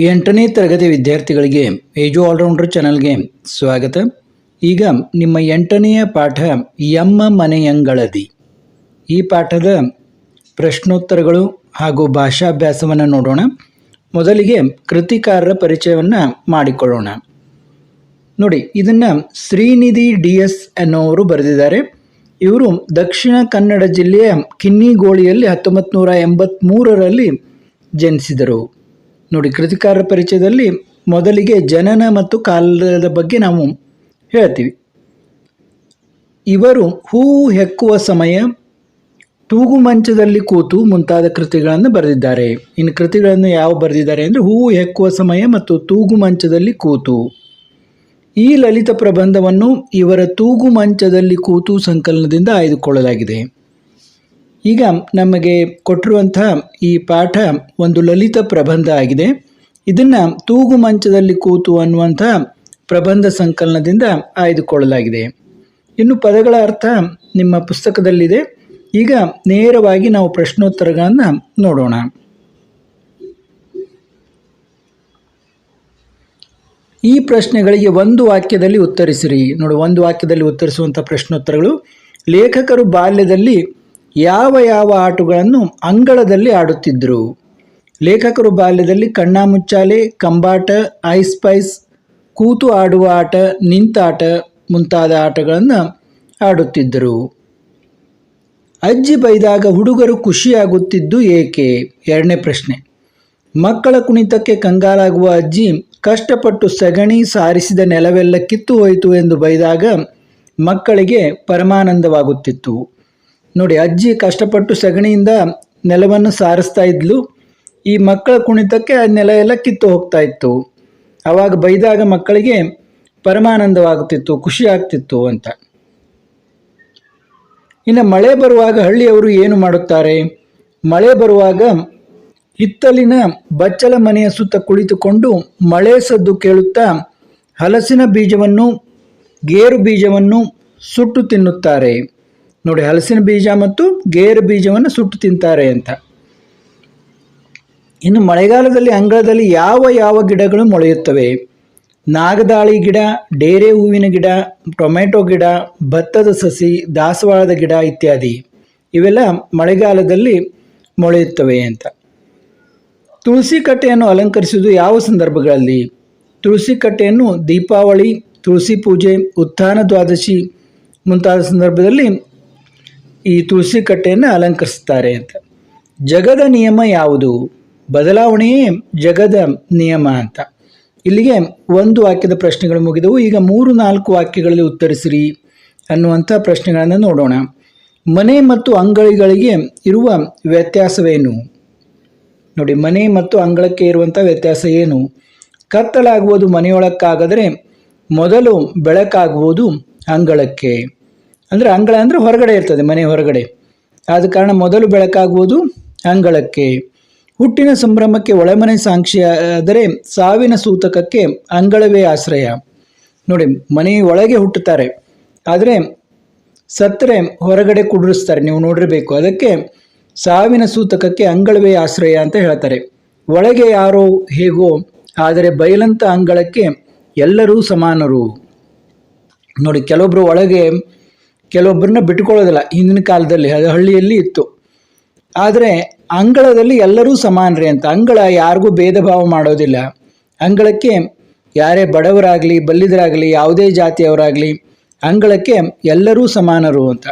ಎಂಟನೇ ತರಗತಿ ವಿದ್ಯಾರ್ಥಿಗಳಿಗೆ ಏಜು ಆಲ್ರೌಂಡರ್ ಚಾನಲ್ಗೆ ಸ್ವಾಗತ. ಈಗ ನಿಮ್ಮ ಎಂಟನೆಯ ಪಾಠ ಎಮ್ಮ ಮನೆಯಂಗಳದಿ. ಈ ಪಾಠದ ಪ್ರಶ್ನೋತ್ತರಗಳು ಹಾಗೂ ಭಾಷಾಭ್ಯಾಸವನ್ನು ನೋಡೋಣ. ಮೊದಲಿಗೆ ಕೃತಿಕಾರರ ಪರಿಚಯವನ್ನು ಮಾಡಿಕೊಳ್ಳೋಣ. ನೋಡಿ, ಇದನ್ನು ಶ್ರೀನಿಧಿ ಡಿ ಎಸ್ ಅನ್ನೋರು ಬರೆದಿದ್ದಾರೆ. ಇವರು ದಕ್ಷಿಣ ಕನ್ನಡ ಜಿಲ್ಲೆಯ ಕಿನ್ನಿಗೋಳಿಯಲ್ಲಿ ಹತ್ತೊಂಬತ್ತು ನೂರ ಎಂಬತ್ತ್ಮೂರರಲ್ಲಿ ಜನಿಸಿದರು. ನೋಡಿ ಕೃತಿಕಾರರ ಪರಿಚಯದಲ್ಲಿ ಮೊದಲಿಗೆ ಜನನ ಮತ್ತು ಕಾಲದ ಬಗ್ಗೆ ನಾವು ಹೇಳ್ತೀವಿ. ಇವರು ಹೂವು ಹೆಕ್ಕುವ ಸಮಯ ತೂಗು ಮಂಚದಲ್ಲಿ ಕೂತು ಮುಂತಾದ ಕೃತಿಗಳನ್ನು ಬರೆದಿದ್ದಾರೆ. ಇನ್ನು ಕೃತಿಗಳನ್ನು ಯಾವ ಬರೆದಿದ್ದಾರೆ ಅಂದರೆ ಹೂವು ಹೆಕ್ಕುವ ಸಮಯ ಮತ್ತು ತೂಗು ಮಂಚದಲ್ಲಿ ಕೂತು. ಈ ಲಲಿತ ಪ್ರಬಂಧವನ್ನು ಇವರ ತೂಗು ಮಂಚದಲ್ಲಿ ಕೂತು ಸಂಕಲನದಿಂದ ಆಯ್ದುಕೊಳ್ಳಲಾಗಿದೆ. ಈಗ ನಮಗೆ ಕೊಟ್ಟಿರುವಂತಹ ಈ ಪಾಠ ಒಂದು ಲಲಿತ ಪ್ರಬಂಧ ಆಗಿದೆ. ಇದನ್ನು ತೂಗು ಮಂಚದಲ್ಲಿ ಕೂತು ಅನ್ನುವಂಥ ಪ್ರಬಂಧ ಸಂಕಲನದಿಂದ ಆಯ್ದುಕೊಳ್ಳಲಾಗಿದೆ. ಇನ್ನು ಪದಗಳ ಅರ್ಥ ನಿಮ್ಮ ಪುಸ್ತಕದಲ್ಲಿದೆ. ಈಗ ನೇರವಾಗಿ ನಾವು ಪ್ರಶ್ನೋತ್ತರಗಳನ್ನು ನೋಡೋಣ. ಈ ಪ್ರಶ್ನೆಗಳಿಗೆ ಒಂದು ವಾಕ್ಯದಲ್ಲಿ ಉತ್ತರಿಸಿರಿ. ನೋಡಿ, ಒಂದು ವಾಕ್ಯದಲ್ಲಿ ಉತ್ತರಿಸುವಂಥ ಪ್ರಶ್ನೋತ್ತರಗಳು. ಲೇಖಕರು ಬಾಲ್ಯದಲ್ಲಿ ಯಾವ ಯಾವ ಆಟಗಳನ್ನು ಅಂಗಳದಲ್ಲಿ ಆಡುತ್ತಿದ್ದರು? ಲೇಖಕರು ಬಾಲ್ಯದಲ್ಲಿ ಕಣ್ಣಾಮುಚ್ಚಾಲೆ, ಕಂಬಾಟ, ಐಸ್ ಪೈಸ್, ಕೂತು ಆಡುವ ಆಟ, ನಿಂತಾಟ ಮುಂತಾದ ಆಟಗಳನ್ನು ಆಡುತ್ತಿದ್ದರು. ಅಜ್ಜಿ ಬೈದಾಗ ಹುಡುಗರು ಖುಷಿಯಾಗುತ್ತಿದ್ದು ಏಕೆ? ಎರಡನೇ ಪ್ರಶ್ನೆ. ಮಕ್ಕಳ ಕುಣಿತಕ್ಕೆ ಕಂಗಾಲಾಗುವ ಅಜ್ಜಿ ಕಷ್ಟಪಟ್ಟು ಸಗಣಿ ಸಾರಿಸಿದ ನೆಲವೆಲ್ಲ ಕಿತ್ತು ಹೋಯಿತು ಎಂದು ಬೈದಾಗ ಮಕ್ಕಳಿಗೆ ಪರಮಾನಂದವಾಗುತ್ತಿತ್ತು. ನೋಡಿ, ಅಜ್ಜಿ ಕಷ್ಟಪಟ್ಟು ಸಗಣಿಯಿಂದ ನೆಲವನ್ನು ಸಾರಿಸ್ತಾ ಇದ್ಲು. ಈ ಮಕ್ಕಳ ಕುಣಿತಕ್ಕೆ ಆ ನೆಲ ಎಲ್ಲ ಕಿತ್ತು ಹೋಗ್ತಾ ಇತ್ತು. ಆವಾಗ ಬೈದಾಗ ಮಕ್ಕಳಿಗೆ ಪರಮಾನಂದವಾಗುತ್ತಿತ್ತು, ಖುಷಿ ಆಗ್ತಿತ್ತು ಅಂತ. ಇನ್ನು ಮಳೆ ಬರುವಾಗ ಹಳ್ಳಿಯವರು ಏನು ಮಾಡುತ್ತಾರೆ? ಮಳೆ ಬರುವಾಗ ಹಿತ್ತಲಿನ ಬಚ್ಚಲ ಮನೆಯ ಸುತ್ತ ಕುಳಿತುಕೊಂಡು ಮಳೆ ಸದ್ದು ಕೇಳುತ್ತಾ ಹಲಸಿನ ಬೀಜವನ್ನು, ಗೇರು ಬೀಜವನ್ನು ಸುಟ್ಟು ತಿನ್ನುತ್ತಾರೆ. ನೋಡಿ ಹಲಸಿನ ಬೀಜ ಮತ್ತು ಗೇರು ಬೀಜವನ್ನು ಸುಟ್ಟು ತಿಂತಾರೆ ಅಂತ. ಇನ್ನು ಮಳೆಗಾಲದಲ್ಲಿ ಅಂಗಳದಲ್ಲಿ ಯಾವ ಯಾವ ಗಿಡಗಳು ಮೊಳೆಯುತ್ತವೆ? ನಾಗದಾಳಿ ಗಿಡ, ಡೇರೆ ಹೂವಿನ ಗಿಡ, ಟೊಮೆಟೊ ಗಿಡ, ಭತ್ತದ ಸಸಿ, ದಾಸವಾಳದ ಗಿಡ ಇತ್ಯಾದಿ ಇವೆಲ್ಲ ಮಳೆಗಾಲದಲ್ಲಿ ಮೊಳೆಯುತ್ತವೆ ಅಂತ. ತುಳಸಿ ಕಟ್ಟೆಯನ್ನು ಅಲಂಕರಿಸುವುದು ಯಾವ ಸಂದರ್ಭಗಳಲ್ಲಿ? ತುಳಸಿ ಕಟ್ಟೆಯನ್ನು ದೀಪಾವಳಿ, ತುಳಸಿ ಪೂಜೆ, ಉತ್ಥಾನ ದ್ವಾದಶಿ ಮುಂತಾದ ಸಂದರ್ಭದಲ್ಲಿ ಈ ತುಳಸಿ ಕಟ್ಟೆಯನ್ನು ಅಲಂಕರಿಸ್ತಾರೆ ಅಂತ. ಜಗದ ನಿಯಮ ಯಾವುದು? ಬದಲಾವಣೆಯೇ ಜಗದ ನಿಯಮ ಅಂತ. ಇಲ್ಲಿಗೆ ಒಂದು ವಾಕ್ಯದ ಪ್ರಶ್ನೆಗಳು ಮುಗಿದವು. ಈಗ ಮೂರು, ನಾಲ್ಕು ವಾಕ್ಯಗಳಲ್ಲಿ ಉತ್ತರಿಸಿರಿ ಅನ್ನುವಂಥ ಪ್ರಶ್ನೆಗಳನ್ನು ನೋಡೋಣ. ಮನೆ ಮತ್ತು ಅಂಗಳಿಗಳಿಗೆ ಇರುವ ವ್ಯತ್ಯಾಸವೇನು? ನೋಡಿ, ಮನೆ ಮತ್ತು ಅಂಗಳಕ್ಕೆ ಇರುವಂಥ ವ್ಯತ್ಯಾಸ ಏನು? ಕತ್ತಲಾಗುವುದು ಮನೆಯೊಳಕ್ಕಾಗದರೆ ಮೊದಲು ಬೆಳಕಾಗುವುದು ಅಂಗಳಕ್ಕೆ. ಅಂದರೆ ಅಂಗಳ ಅಂದರೆ ಹೊರಗಡೆ ಇರ್ತದೆ, ಮನೆ ಹೊರಗಡೆ. ಆದ ಕಾರಣ ಮೊದಲು ಬೆಳಕಾಗುವುದು ಅಂಗಳಕ್ಕೆ. ಹುಟ್ಟಿನ ಸಂಭ್ರಮಕ್ಕೆ ಒಳಮನೆ ಸಾಕ್ಷಿಯಾದರೆ ಸಾವಿನ ಸೂತಕಕ್ಕೆ ಅಂಗಳವೇ ಆಶ್ರಯ. ನೋಡಿ, ಮನೆ ಒಳಗೆ ಹುಟ್ಟುತ್ತಾರೆ, ಆದರೆ ಸತ್ತರೆ ಹೊರಗಡೆ ಕುಡಿಸ್ತಾರೆ ನೀವು ನೋಡಿರಬೇಕು. ಅದಕ್ಕೆ ಸಾವಿನ ಸೂತಕಕ್ಕೆ ಅಂಗಳವೇ ಆಶ್ರಯ ಅಂತ ಹೇಳ್ತಾರೆ. ಒಳಗೆ ಯಾರೋ ಹೇಗೋ, ಆದರೆ ಬಯಲಂತ ಅಂಗಳಕ್ಕೆ ಎಲ್ಲರೂ ಸಮಾನರು. ನೋಡಿ ಕೆಲವೊಬ್ಬರು ಒಳಗೆ ಕೆಲವೊಬ್ಬರನ್ನ ಬಿಟ್ಕೊಳ್ಳೋದಿಲ್ಲ ಹಿಂದಿನ ಕಾಲದಲ್ಲಿ ಅದು ಹಳ್ಳಿಯಲ್ಲಿ ಇತ್ತು. ಆದರೆ ಅಂಗಳದಲ್ಲಿ ಎಲ್ಲರೂ ಸಮಾನರೇ ಅಂತ. ಅಂಗಳ ಯಾರಿಗೂ ಭೇದ ಭಾವ ಮಾಡೋದಿಲ್ಲ. ಅಂಗಳಕ್ಕೆ ಯಾರೇ ಬಡವರಾಗಲಿ, ಬಲ್ಲಿದರಾಗಲಿ, ಯಾವುದೇ ಜಾತಿಯವರಾಗಲಿ, ಅಂಗಳಕ್ಕೆ ಎಲ್ಲರೂ ಸಮಾನರು ಅಂತ.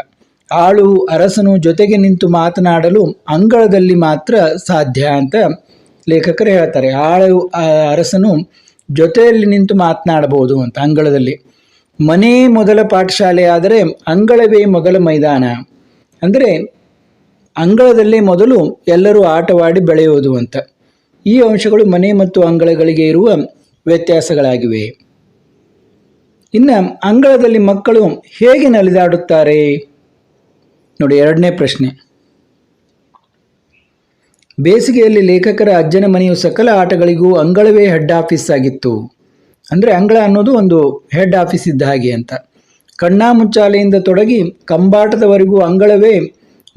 ಆಳು, ಅರಸನು ಜೊತೆಗೆ ನಿಂತು ಮಾತನಾಡಲು ಅಂಗಳದಲ್ಲಿ ಮಾತ್ರ ಸಾಧ್ಯ ಅಂತ ಲೇಖಕರು ಹೇಳ್ತಾರೆ. ಆಳು, ಅರಸನು ಜೊತೆಯಲ್ಲಿ ನಿಂತು ಮಾತನಾಡಬಹುದು ಅಂತ ಅಂಗಳದಲ್ಲಿ. ಮನೆ ಮೊದಲ ಪಾಠಶಾಲೆ ಆದರೆ ಅಂಗಳವೇ ಮೊದಲ ಮೈದಾನ. ಅಂದರೆ ಅಂಗಳದಲ್ಲೇ ಮೊದಲು ಎಲ್ಲರೂ ಆಟವಾಡಿ ಬೆಳೆಯುವುದು ಅಂತ. ಈ ಅಂಶಗಳು ಮನೆ ಮತ್ತು ಅಂಗಳಗಳಿಗೆ ಇರುವ ವ್ಯತ್ಯಾಸಗಳಾಗಿವೆ. ಇನ್ನು ಅಂಗಳದಲ್ಲಿ ಮಕ್ಕಳು ಹೇಗೆ ನಲಿದಾಡುತ್ತಾರೆ? ನೋಡಿ ಎರಡನೇ ಪ್ರಶ್ನೆ. ಬೇಸಿಗೆಯಲ್ಲಿ ಲೇಖಕರ ಅಜ್ಜನ ಮನೆಯು ಸಕಲ ಆಟಗಳಿಗೂ ಅಂಗಳವೇ ಹೆಡ್ ಆಫೀಸ್ ಆಗಿತ್ತು. ಅಂದರೆ ಅಂಗಳ ಅನ್ನೋದು ಒಂದು ಹೆಡ್ ಆಫೀಸ್ ಇದ್ದ ಹಾಗೆ ಅಂತ. ಕಣ್ಣಾಮುಚ್ಚಾಲೆಯಿಂದ ತೊಡಗಿ ಕಂಬಾಟದವರೆಗೂ ಅಂಗಳವೇ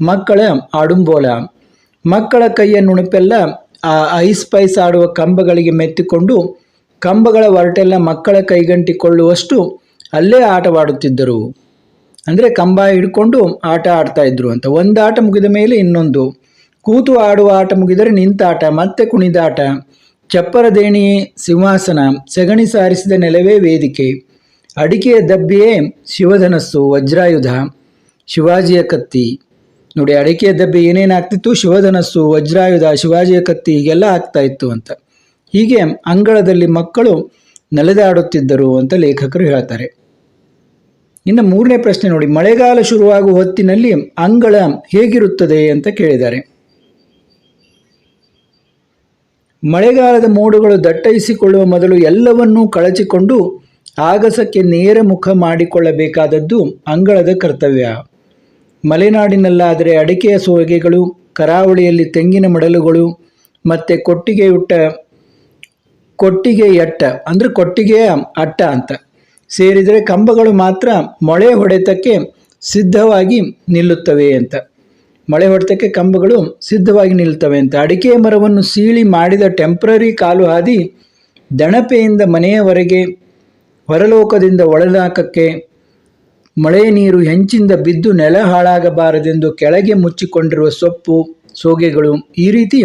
ಮಕ್ಕಳ ಆಡುಂಬೋಲ. ಮಕ್ಕಳ ಕೈಯ ನುಣುಪೆಲ್ಲ ಆ ಐಸ್ ಪೈಸ್ ಆಡುವ ಕಂಬಗಳಿಗೆ ಮೆತ್ತಿಕೊಂಡು ಕಂಬಗಳ ಹೊರಟೆಲ್ಲ ಮಕ್ಕಳ ಕೈಗಂಟಿಕೊಳ್ಳುವಷ್ಟು ಅಲ್ಲೇ ಆಟವಾಡುತ್ತಿದ್ದರು. ಅಂದರೆ ಕಂಬ ಹಿಡ್ಕೊಂಡು ಆಟ ಆಡ್ತಾ ಇದ್ರು ಅಂತ. ಒಂದು ಆಟ ಮುಗಿದ ಮೇಲೆ ಇನ್ನೊಂದು. ಕೂತು ಆಡುವ ಆಟ ಮುಗಿದರೆ ನಿಂತಾಟ, ಮತ್ತೆ ಕುಣಿದಾಟ. ಚಪ್ಪರ ದೇಣಿ ಸಿಂಹಾಸನ ಸೆಗಣಿ ಸಾರಿಸಿದ ನೆಲವೇ ವೇದಿಕೆ. ಅಡಿಕೆಯ ದಬ್ಬಿಯೇ ಶಿವಧನಸ್ಸು, ವಜ್ರಾಯುಧ, ಶಿವಾಜಿಯ ಕತ್ತಿ. ನೋಡಿ, ಅಡಿಕೆಯ ದಬ್ಬೆ ಏನೇನಾಗ್ತಿತ್ತು ಶಿವಧನಸ್ಸು, ವಜ್ರಾಯುಧ, ಶಿವಾಜಿಯ ಕತ್ತಿ ಹೀಗೆಲ್ಲ ಆಗ್ತಾ ಇತ್ತು ಅಂತ. ಹೀಗೆ ಅಂಗಳದಲ್ಲಿ ಮಕ್ಕಳು ನೆಲೆದಾಡುತ್ತಿದ್ದರು ಅಂತ ಲೇಖಕರು ಹೇಳ್ತಾರೆ. ಇನ್ನು ಮೂರನೇ ಪ್ರಶ್ನೆ ನೋಡಿ, ಮಳೆಗಾಲ ಶುರುವಾಗುವ ಹೊತ್ತಿನಲ್ಲಿ ಅಂಗಳ ಹೇಗಿರುತ್ತದೆ ಅಂತ ಕೇಳಿದ್ದಾರೆ. ಮಳೆಗಾಲದ ಮೋಡಗಳು ದಟ್ಟೈಸಿಕೊಳ್ಳುವ ಮೊದಲು ಎಲ್ಲವನ್ನೂ ಕಳಚಿಕೊಂಡು ಆಗಸಕ್ಕೆ ನೇರ ಮುಖ ಮಾಡಿಕೊಳ್ಳಬೇಕಾದದ್ದು ಅಂಗಳದ ಕರ್ತವ್ಯ. ಮಲೆನಾಡಿನಲ್ಲಾದರೆ ಅಡಿಕೆಯ ಸೋಗೆಗಳು, ಕರಾವಳಿಯಲ್ಲಿ ತೆಂಗಿನ ಮಡಲುಗಳು, ಮತ್ತು ಕೊಟ್ಟಿಗೆಯುಟ್ಟ ಕೊಟ್ಟಿಗೆ ಎಟ್ಟ ಅಂದರೆ ಕೊಟ್ಟಿಗೆಯ ಅಟ್ಟ ಅಂತ. ಸೇರಿದರೆ ಕಂಬಗಳು ಮಾತ್ರ ಮೊಳೆ ಹೊಡೆತಕ್ಕೆ ಸಿದ್ಧವಾಗಿ ನಿಲ್ಲುತ್ತವೆ ಅಂತ. ಮಳೆ ಹೊಡೆತಕ್ಕೆ ಕಂಬಗಳು ಸಿದ್ಧವಾಗಿ ನಿಲ್ತವೆ ಅಂತ. ಅಡಿಕೆ ಮರವನ್ನು ಸೀಳಿ ಮಾಡಿದ ಟೆಂಪ್ರರಿ ಕಾಲು ಹಾದಿ ದಣಪೆಯಿಂದ ಮನೆಯವರೆಗೆ ಹೊರಲೋಕದಿಂದ ಒಳನಾಕಕ್ಕೆ ಮಳೆ ನೀರು ಹೆಂಚಿಂದ ಬಿದ್ದು ನೆಲ ಹಾಳಾಗಬಾರದೆಂದು ಕೆಳಗೆ ಮುಚ್ಚಿಕೊಂಡಿರುವ ಸೊಪ್ಪು, ಸೋಗೆಗಳು ಈ ರೀತಿ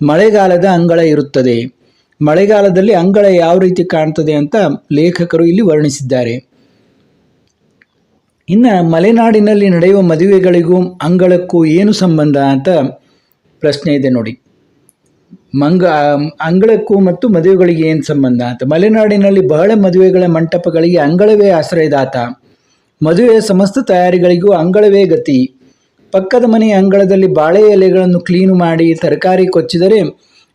ಮಳೆಗಾಲದ ಅಂಗಳ ಇರುತ್ತದೆ. ಮಳೆಗಾಲದಲ್ಲಿ ಅಂಗಳ ಯಾವ ರೀತಿ ಕಾಣ್ತದೆ ಅಂತ ಲೇಖಕರು ಇಲ್ಲಿ ವರ್ಣಿಸಿದ್ದಾರೆ. ಇನ್ನು ಮಲೆನಾಡಿನಲ್ಲಿ ನಡೆಯುವ ಮದುವೆಗಳಿಗೂ ಅಂಗಳಕ್ಕೂ ಏನು ಸಂಬಂಧ ಅಂತ ಪ್ರಶ್ನೆ ಇದೆ ನೋಡಿ. ಮಂಗ, ಅಂಗಳಕ್ಕೂ ಮತ್ತು ಮದುವೆಗಳಿಗೆ ಏನು ಸಂಬಂಧ ಅಂತ. ಮಲೆನಾಡಿನಲ್ಲಿ ಬಹಳ ಮದುವೆಗಳ ಮಂಟಪಗಳಿಗೆ ಅಂಗಳವೇ ಆಶ್ರಯದಾತ. ಮದುವೆಯ ಸಮಸ್ತ ತಯಾರಿಗಳಿಗೂ ಅಂಗಳವೇ ಗತಿ. ಪಕ್ಕದ ಮನೆಯ ಅಂಗಳದಲ್ಲಿ ಬಾಳೆ ಎಲೆಗಳನ್ನು ಕ್ಲೀನು ಮಾಡಿ ತರಕಾರಿ ಕೊಚ್ಚಿದರೆ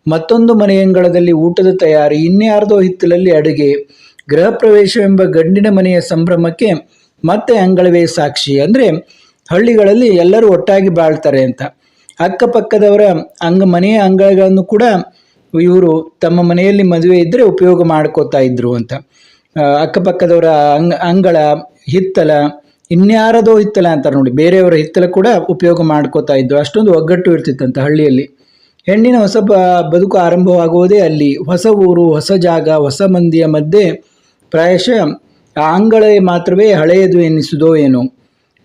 ಮತ್ತೊಂದು ಮನೆಯ ಅಂಗಳದಲ್ಲಿ ಊಟದ ತಯಾರಿ, ಇನ್ಯಾರ್ದೋ ಹಿತ್ತಲಲ್ಲಿ ಅಡುಗೆ, ಗೃಹ ಪ್ರವೇಶವೆಂಬ ಗಂಡಿನ ಮನೆಯ ಸಂಭ್ರಮಕ್ಕೆ ಮತ್ತೆ ಅಂಗಳವೇ ಸಾಕ್ಷಿ ಅಂದರೆ ಹಳ್ಳಿಗಳಲ್ಲಿ ಎಲ್ಲರೂ ಒಟ್ಟಾಗಿ ಬಾಳ್ತಾರೆ ಅಂತ. ಅಕ್ಕಪಕ್ಕದವರ ಅಂಗ ಮನೆಯ ಅಂಗಳಗಳನ್ನು ಕೂಡ ಇವರು ತಮ್ಮ ಮನೆಯಲ್ಲಿ ಮದುವೆ ಇದ್ದರೆ ಉಪಯೋಗ ಮಾಡ್ಕೋತಾ ಇದ್ರು ಅಂತ. ಅಕ್ಕಪಕ್ಕದವರ ಅಂಗ, ಅಂಗಳ, ಹಿತ್ತಲ, ಇನ್ಯಾರದೋ ಹಿತ್ತಲ ಅಂತಾರೆ ನೋಡಿ, ಬೇರೆಯವರ ಹಿತ್ತಲ ಕೂಡ ಉಪಯೋಗ ಮಾಡ್ಕೋತಾ ಇದ್ರು. ಅಷ್ಟೊಂದು ಒಗ್ಗಟ್ಟು ಇರ್ತಿತ್ತಂತ ಹಳ್ಳಿಯಲ್ಲಿ. ಹೆಣ್ಣಿನ ಹೊಸ ಬ, ಬದುಕು ಆರಂಭವಾಗುವುದೇ ಅಲ್ಲಿ. ಹೊಸ ಊರು, ಹೊಸ ಜಾಗ, ಹೊಸ ಮಂದಿಯ ಮಧ್ಯೆ ಪ್ರಾಯಶಃ ಆ ಅಂಗಳೇ ಮಾತ್ರವೇ ಹಳೆಯದು ಎನ್ನಿಸುವುದೋ ಏನೋ.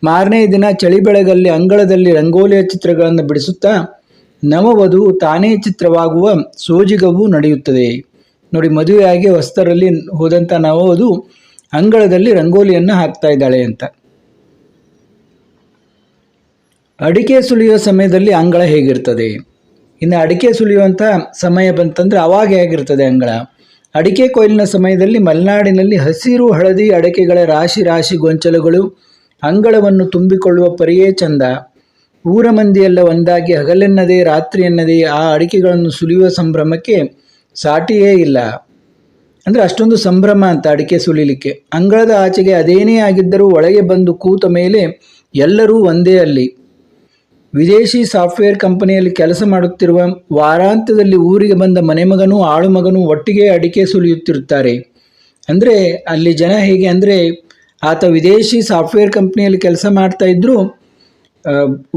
ಮಾರನೇ ದಿನ ಚಳಿ ಬೆಳಗಲ್ಲಿ ಅಂಗಳದಲ್ಲಿ ರಂಗೋಲಿಯ ಚಿತ್ರಗಳನ್ನು ಬಿಡಿಸುತ್ತಾ ನವವಧು ತಾನೇ ಚಿತ್ರವಾಗುವ ಸೋಜಿಗವೂ ನಡೆಯುತ್ತದೆ. ನೋಡಿ, ಮದುವೆಯಾಗಿ ಹೊಸ್ತರಲ್ಲಿ ಹೋದಂಥ ನವವಧು ಅಂಗಳದಲ್ಲಿ ರಂಗೋಲಿಯನ್ನು ಹಾಕ್ತಾ ಇದ್ದಾಳೆ ಅಂತ. ಅಡಿಕೆ ಸುಲಿಯುವ ಸಮಯದಲ್ಲಿ ಅಂಗಳ ಹೇಗಿರ್ತದೆ? ಇನ್ನು ಅಡಿಕೆ ಸುಲಿಯುವಂಥ ಸಮಯ ಬಂತಂದ್ರೆ ಅವಾಗ ಹೇಗಿರ್ತದೆ ಅಂಗಳ. ಅಡಿಕೆ ಕೊಯ್ಲಿನ ಸಮಯದಲ್ಲಿ ಮಲೆನಾಡಿನಲ್ಲಿ ಹಸಿರು ಹಳದಿ ಅಡಿಕೆಗಳ ರಾಶಿ ರಾಶಿ ಗೊಂಚಲುಗಳು ಅಂಗಳವನ್ನು ತುಂಬಿಕೊಳ್ಳುವ ಪರಿಯೇ ಚಂದ. ಊರ ಮಂದಿಯೆಲ್ಲ ಒಂದಾಗಿ ಹಗಲೆನ್ನದೇ ರಾತ್ರಿ ಎನ್ನದೇ ಆ ಅಡಿಕೆಗಳನ್ನು ಸುಲಿಯುವ ಸಂಭ್ರಮಕ್ಕೆ ಸಾಟಿಯೇ ಇಲ್ಲ. ಅಂದರೆ ಅಷ್ಟೊಂದು ಸಂಭ್ರಮ ಅಂತ ಅಡಿಕೆ ಸುಲಿಲಿಕ್ಕೆ. ಅಂಗಳದ ಆಚೆಗೆ ಅದೇನೇ ಆಗಿದ್ದರೂ ಒಳಗೆ ಬಂದು ಕೂತ ಮೇಲೆ ಎಲ್ಲರೂ ಒಂದೇ ಅಲ್ಲಿ. ವಿದೇಶಿ ಸಾಫ್ಟ್ವೇರ್ ಕಂಪನಿಯಲ್ಲಿ ಕೆಲಸ ಮಾಡುತ್ತಿರುವ ವಾರಾಂತ್ಯದಲ್ಲಿ ಊರಿಗೆ ಬಂದ ಮನೆಮಗನೂ ಆಳುಮಗನೂ ಒಟ್ಟಿಗೆ ಅಡಿಕೆ ಸುಲಿಯುತ್ತಿರುತ್ತಾರೆ. ಅಂದರೆ ಅಲ್ಲಿ ಜನ ಹೇಗೆ ಅಂದರೆ ಆತ ವಿದೇಶಿ ಸಾಫ್ಟ್ವೇರ್ ಕಂಪ್ನಿಯಲ್ಲಿ ಕೆಲಸ ಮಾಡ್ತಾ ಇದ್ದರೂ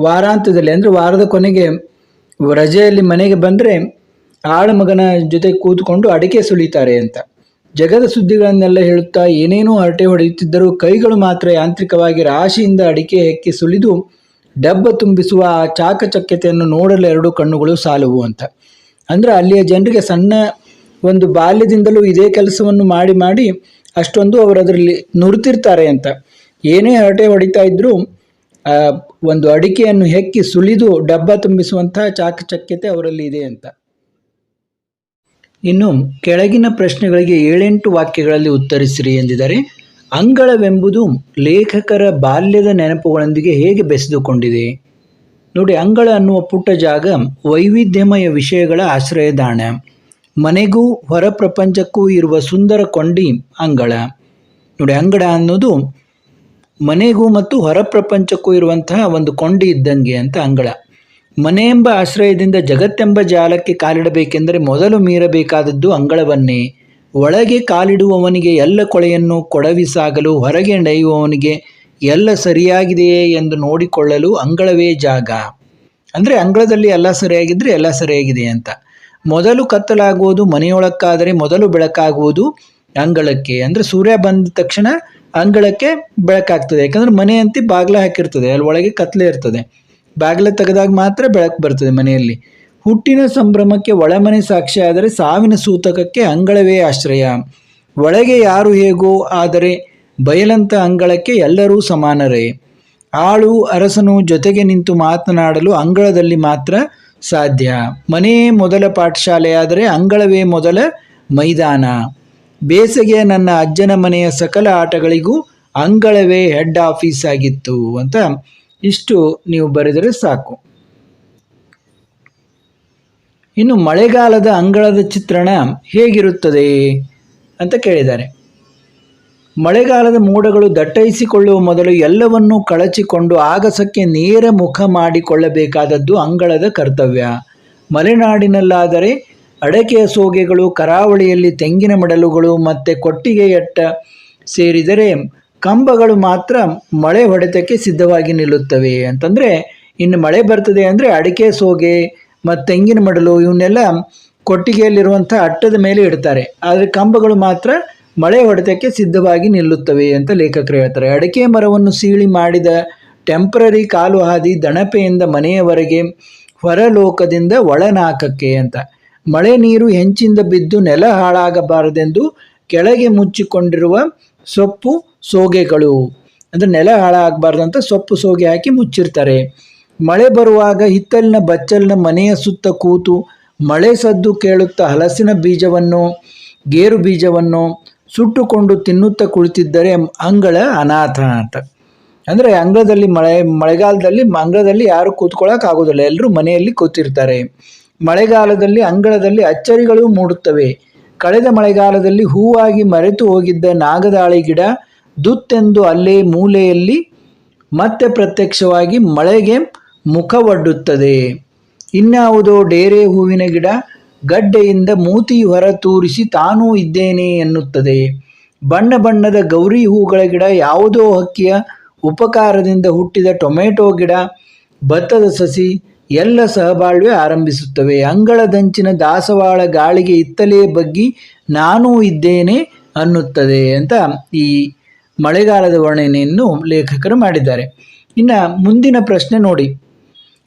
ವಾರಾಂತ್ಯದಲ್ಲಿ ಅಂದರೆ ವಾರದ ಕೊನೆಗೆ ರಜೆಯಲ್ಲಿ ಮನೆಗೆ ಬಂದರೆ ಆಳುಮಗನ ಜೊತೆ ಕೂತ್ಕೊಂಡು ಅಡಿಕೆ ಸುಲಿತಾರೆ ಅಂತ. ಜಗದ ಸುದ್ದಿಗಳನ್ನೆಲ್ಲ ಹೇಳುತ್ತಾ ಏನೇನೋ ಹರಟೆ ಹೊಡೆಯುತ್ತಿದ್ದರೂ ಕೈಗಳು ಮಾತ್ರ ಯಾಂತ್ರಿಕವಾಗಿ ರಾಶಿಯಿಂದ ಅಡಿಕೆ ಹೆಕ್ಕಿ ಸುಲಿದು ಡಬ್ಬ ತುಂಬಿಸುವ ಆ ಚಾಕಚಕ್ಯತೆಯನ್ನು ನೋಡಲು ಎರಡು ಕಣ್ಣುಗಳು ಸಾಲುವು ಅಂತ. ಅಂದರೆ ಅಲ್ಲಿಯ ಜನರಿಗೆ ಸಣ್ಣ ಒಂದು ಬಾಲ್ಯದಿಂದಲೂ ಇದೇ ಕೆಲಸವನ್ನು ಮಾಡಿ ಮಾಡಿ ಅಷ್ಟೊಂದು ಅವರು ಅದರಲ್ಲಿ ನುರಿತಿರ್ತಾರೆ ಅಂತ. ಏನೇ ಹರಟೆ ಹೊಡಿತಾ ಇದ್ದರೂ ಒಂದು ಅಡಿಕೆಯನ್ನು ಹೆಕ್ಕಿ ಸುಲಿದು ಡಬ್ಬ ತುಂಬಿಸುವಂತಹ ಚಾಕಚಕ್ಯತೆ ಅವರಲ್ಲಿ ಇದೆ ಅಂತ. ಇನ್ನು ಕೆಳಗಿನ ಪ್ರಶ್ನೆಗಳಿಗೆ ಏಳೆಂಟು ವಾಕ್ಯಗಳಲ್ಲಿ ಉತ್ತರಿಸಿರಿ ಎಂದಿದ್ದಾರೆ ಅಂಗಳವೆಂಬುದು ಲೇಖಕರ ಬಾಲ್ಯದ ನೆನಪುಗಳೊಂದಿಗೆ ಹೇಗೆ ಬೆಸೆದುಕೊಂಡಿದೆ? ನೋಡಿ, ಅಂಗಳ ಅನ್ನುವ ಪುಟ್ಟ ಜಾಗ ವೈವಿಧ್ಯಮಯ ವಿಷಯಗಳ ಆಶ್ರಯದಾಣ ಮನೆಗೂ ಹೊರ ಪ್ರಪಂಚಕ್ಕೂ ಇರುವ ಸುಂದರ ಕೊಂಡಿ ಅಂಗಳ. ನೋಡಿ, ಅಂಗಳ ಅನ್ನೋದು ಮನೆಗೂ ಮತ್ತು ಹೊರ ಪ್ರಪಂಚಕ್ಕೂ ಇರುವಂತಹ ಒಂದು ಕೊಂಡಿ ಇದ್ದಂಗೆ ಅಂತ ಅಂಗಳ. ಮನೆ ಎಂಬ ಆಶ್ರಯದಿಂದ ಜಗತ್ತೆಂಬ ಜಾಲಕ್ಕೆ ಕಾಲಿಡಬೇಕೆಂದರೆ ಮೊದಲು ಮೀರಬೇಕಾದದ್ದು ಅಂಗಳವನ್ನೇ. ಒಳಗೆ ಕಾಲಿಡುವವನಿಗೆ ಎಲ್ಲ ಕೊಳೆಯನ್ನು ಕೊಡವಿಸಾಗಲು ಹೊರಗೆ ನಡೆಯುವವನಿಗೆ ಎಲ್ಲ ಸರಿಯಾಗಿದೆಯೇ ಎಂದು ನೋಡಿಕೊಳ್ಳಲು ಅಂಗಳವೇ ಜಾಗ. ಅಂದರೆ ಅಂಗಳದಲ್ಲಿ ಎಲ್ಲ ಸರಿಯಾಗಿದ್ದರೆ ಎಲ್ಲ ಸರಿಯಾಗಿದೆ ಅಂತ. ಮೊದಲು ಕತ್ತಲಾಗುವುದು, ಮನೆಯೊಳಕ್ಕಾದರೆ ಮೊದಲು ಬೆಳಕಾಗುವುದು ಅಂಗಳಕ್ಕೆ. ಅಂದರೆ ಸೂರ್ಯ ಬಂದ ತಕ್ಷಣ ಅಂಗಳಕ್ಕೆ ಬೆಳಕಾಗ್ತದೆ. ಯಾಕಂದರೆ ಮನೆ ಅಂತ ಬಾಗಿಲ ಹಾಕಿರ್ತದೆ. ಅಲ್ಲಿ ಒಳಗೆ ಕತ್ತಲೆ ಇರ್ತದೆ. ಬಾಗಿಲ ತೆಗೆದಾಗ ಮಾತ್ರ ಬೆಳಕು ಬರ್ತದೆ ಮನೆಯಲ್ಲಿ. ಹುಟ್ಟಿನ ಸಂಭ್ರಮಕ್ಕೆ ಒಳಮನೆ ಸಾಕ್ಷಿ ಆದರೆ ಸಾವಿನ ಸೂತಕಕ್ಕೆ ಅಂಗಳವೇ ಆಶ್ರಯ. ಒಳಗೆ ಯಾರು ಹೇಗೋ ಆದರೆ ಬಯಲಂತ ಅಂಗಳಕ್ಕೆ ಎಲ್ಲರೂ ಸಮಾನರೇ. ಆಳು ಅರಸನು ಜೊತೆಗೆ ನಿಂತು ಮಾತನಾಡಲು ಅಂಗಳದಲ್ಲಿ ಮಾತ್ರ ಸಾಧ್ಯ. ಮನೆಯೇ ಮೊದಲ ಪಾಠಶಾಲೆಯಾದರೆ ಅಂಗಳವೇ ಮೊದಲ ಮೈದಾನ. ಬೇಸಿಗೆಯ ನನ್ನ ಅಜ್ಜನ ಮನೆಯ ಸಕಲ ಆಟಗಳಿಗೂ ಅಂಗಳವೇ ಹೆಡ್ ಆಫೀಸ್ ಆಗಿತ್ತು ಅಂತ ಇಷ್ಟು ನೀವು ಬರೆದರೆ ಸಾಕು. ಇನ್ನು ಮಳೆಗಾಲದ ಅಂಗಳದ ಚಿತ್ರಣ ಹೇಗಿರುತ್ತದೆ ಅಂತ ಕೇಳಿದ್ದಾರೆ. ಮಳೆಗಾಲದ ಮೋಡಗಳು ದಟ್ಟೈಸಿಕೊಳ್ಳುವ ಮೊದಲು ಎಲ್ಲವನ್ನೂ ಕಳಚಿಕೊಂಡು ಆಗಸಕ್ಕೆ ನೇರ ಮುಖ ಮಾಡಿಕೊಳ್ಳಬೇಕಾದದ್ದು ಅಂಗಳದ ಕರ್ತವ್ಯ. ಮಲೆನಾಡಿನಲ್ಲಾದರೆ ಅಡಕೆಯ ಸೋಗೆಗಳು, ಕರಾವಳಿಯಲ್ಲಿ ತೆಂಗಿನ ಮಡಲುಗಳು ಮತ್ತು ಕೊಟ್ಟಿಗೆಯಟ್ಟ ಸೇರಿದರೆ ಕಂಬಗಳು ಮಾತ್ರ ಮಳೆ ಹೊಡೆತಕ್ಕೆ ಸಿದ್ಧವಾಗಿ ನಿಲ್ಲುತ್ತವೆ. ಅಂತಂದರೆ ಇನ್ನು ಮಳೆ ಬರ್ತದೆ ಅಂದರೆ ಅಡಿಕೆ ಸೋಗೆ ಮತ್ತು ತೆಂಗಿನ ಮಡಲು ಇವನ್ನೆಲ್ಲ ಕೊಟ್ಟಿಗೆಯಲ್ಲಿರುವಂಥ ಅಟ್ಟದ ಮೇಲೆ ಇಡ್ತಾರೆ. ಆದರೆ ಕಂಬಗಳು ಮಾತ್ರ ಮಳೆ ಹೊಡೆತಕ್ಕೆ ಸಿದ್ಧವಾಗಿ ನಿಲ್ಲುತ್ತವೆ ಅಂತ ಲೇಖಕರು ಹೇಳ್ತಾರೆ. ಅಡಿಕೆ ಮರವನ್ನು ಸೀಳಿ ಮಾಡಿದ ಟೆಂಪ್ರರಿ ಕಾಲು ಹಾದಿ ದಣಪೆಯಿಂದ ಮನೆಯವರೆಗೆ ಹೊರಲೋಕದಿಂದ ಒಳನಾಕಕ್ಕೆ ಅಂತ. ಮಳೆ ನೀರು ಹೆಂಚಿಂದ ಬಿದ್ದು ನೆಲ ಹಾಳಾಗಬಾರದೆಂದು ಕೆಳಗೆ ಮುಚ್ಚಿಕೊಂಡಿರುವ ಸೊಪ್ಪು ಸೋಗೆಗಳು. ಅಂದರೆ ನೆಲ ಹಾಳಾಗಬಾರ್ದಂತ ಸೊಪ್ಪು ಸೋಗೆ ಹಾಕಿ ಮುಚ್ಚಿರ್ತಾರೆ. ಮಳೆ ಬರುವಾಗ ಹಿತ್ತಲಿನ ಬಚ್ಚಲಿನ ಮನೆಯ ಸುತ್ತ ಕೂತು ಮಳೆ ಸದ್ದು ಕೇಳುತ್ತಾ ಹಲಸಿನ ಬೀಜವನ್ನು, ಗೇರು ಬೀಜವನ್ನು ಸುಟ್ಟುಕೊಂಡು ತಿನ್ನುತ್ತಾ ಕುಳಿತಿದ್ದರೆ ಅಂಗಳ ಅನಾಥ ಅಂತ. ಅಂದರೆ ಅಂಗಳದಲ್ಲಿ ಮಳೆ, ಮಳೆಗಾಲದಲ್ಲಿ ಅಂಗಳದಲ್ಲಿ ಯಾರು ಕೂತ್ಕೊಳ್ಳೋಕ್ಕಾಗೋದಿಲ್ಲ ಎಲ್ಲರೂ ಮನೆಯಲ್ಲಿ ಕೂತಿರ್ತಾರೆ. ಮಳೆಗಾಲದಲ್ಲಿ, ಅಂಗಳದಲ್ಲಿ ಅಚ್ಚರಿಗಳು ಮೂಡುತ್ತವೆ. ಕಳೆದ ಮಳೆಗಾಲದಲ್ಲಿ ಹೂವಾಗಿ ಮರೆತು ಹೋಗಿದ್ದ ನಾಗದಾಳಿ ಗಿಡ ದುತ್ತೆಂದು ಅಲ್ಲೇ ಮೂಲೆಯಲ್ಲಿ ಮತ್ತೆ ಪ್ರತ್ಯಕ್ಷವಾಗಿ ಮಳೆಗೆ ಮುಖವಡ್ಡುತ್ತದೆ. ಇನ್ಯಾವುದೋ ಡೇರೆ ಹೂವಿನ ಗಿಡ ಗಡ್ಡೆಯಿಂದ ಮೂತಿ ಹೊರ ತೂರಿಸಿ ತಾನೂ ಇದ್ದೇನೆ ಎನ್ನುತ್ತದೆ. ಬಣ್ಣ ಬಣ್ಣದ ಗೌರಿ ಹೂಗಳ ಗಿಡ ಯಾವುದೋ ಹಕ್ಕಿಯ ಉಪಕಾರದಿಂದ ಹುಟ್ಟಿದ ಟೊಮೆಟೊ ಗಿಡ, ಭತ್ತದ ಸಸಿ, ಎಲ್ಲ ಸಹಬಾಳ್ವೆ ಆರಂಭಿಸುತ್ತವೆ. ಅಂಗಳದಂಚಿನ ದಾಸವಾಳ ಗಾಳಿಗೆ ಇತ್ತಲೇ ಬಗ್ಗಿ ನಾನೂ ಇದ್ದೇನೆ ಅನ್ನುತ್ತದೆ ಅಂತ ಈ ಮಳೆಗಾಲದ ವರ್ಣನೆಯನ್ನು ಲೇಖಕರು ಮಾಡಿದ್ದಾರೆ. ಇನ್ನು ಮುಂದಿನ ಪ್ರಶ್ನೆ ನೋಡಿ.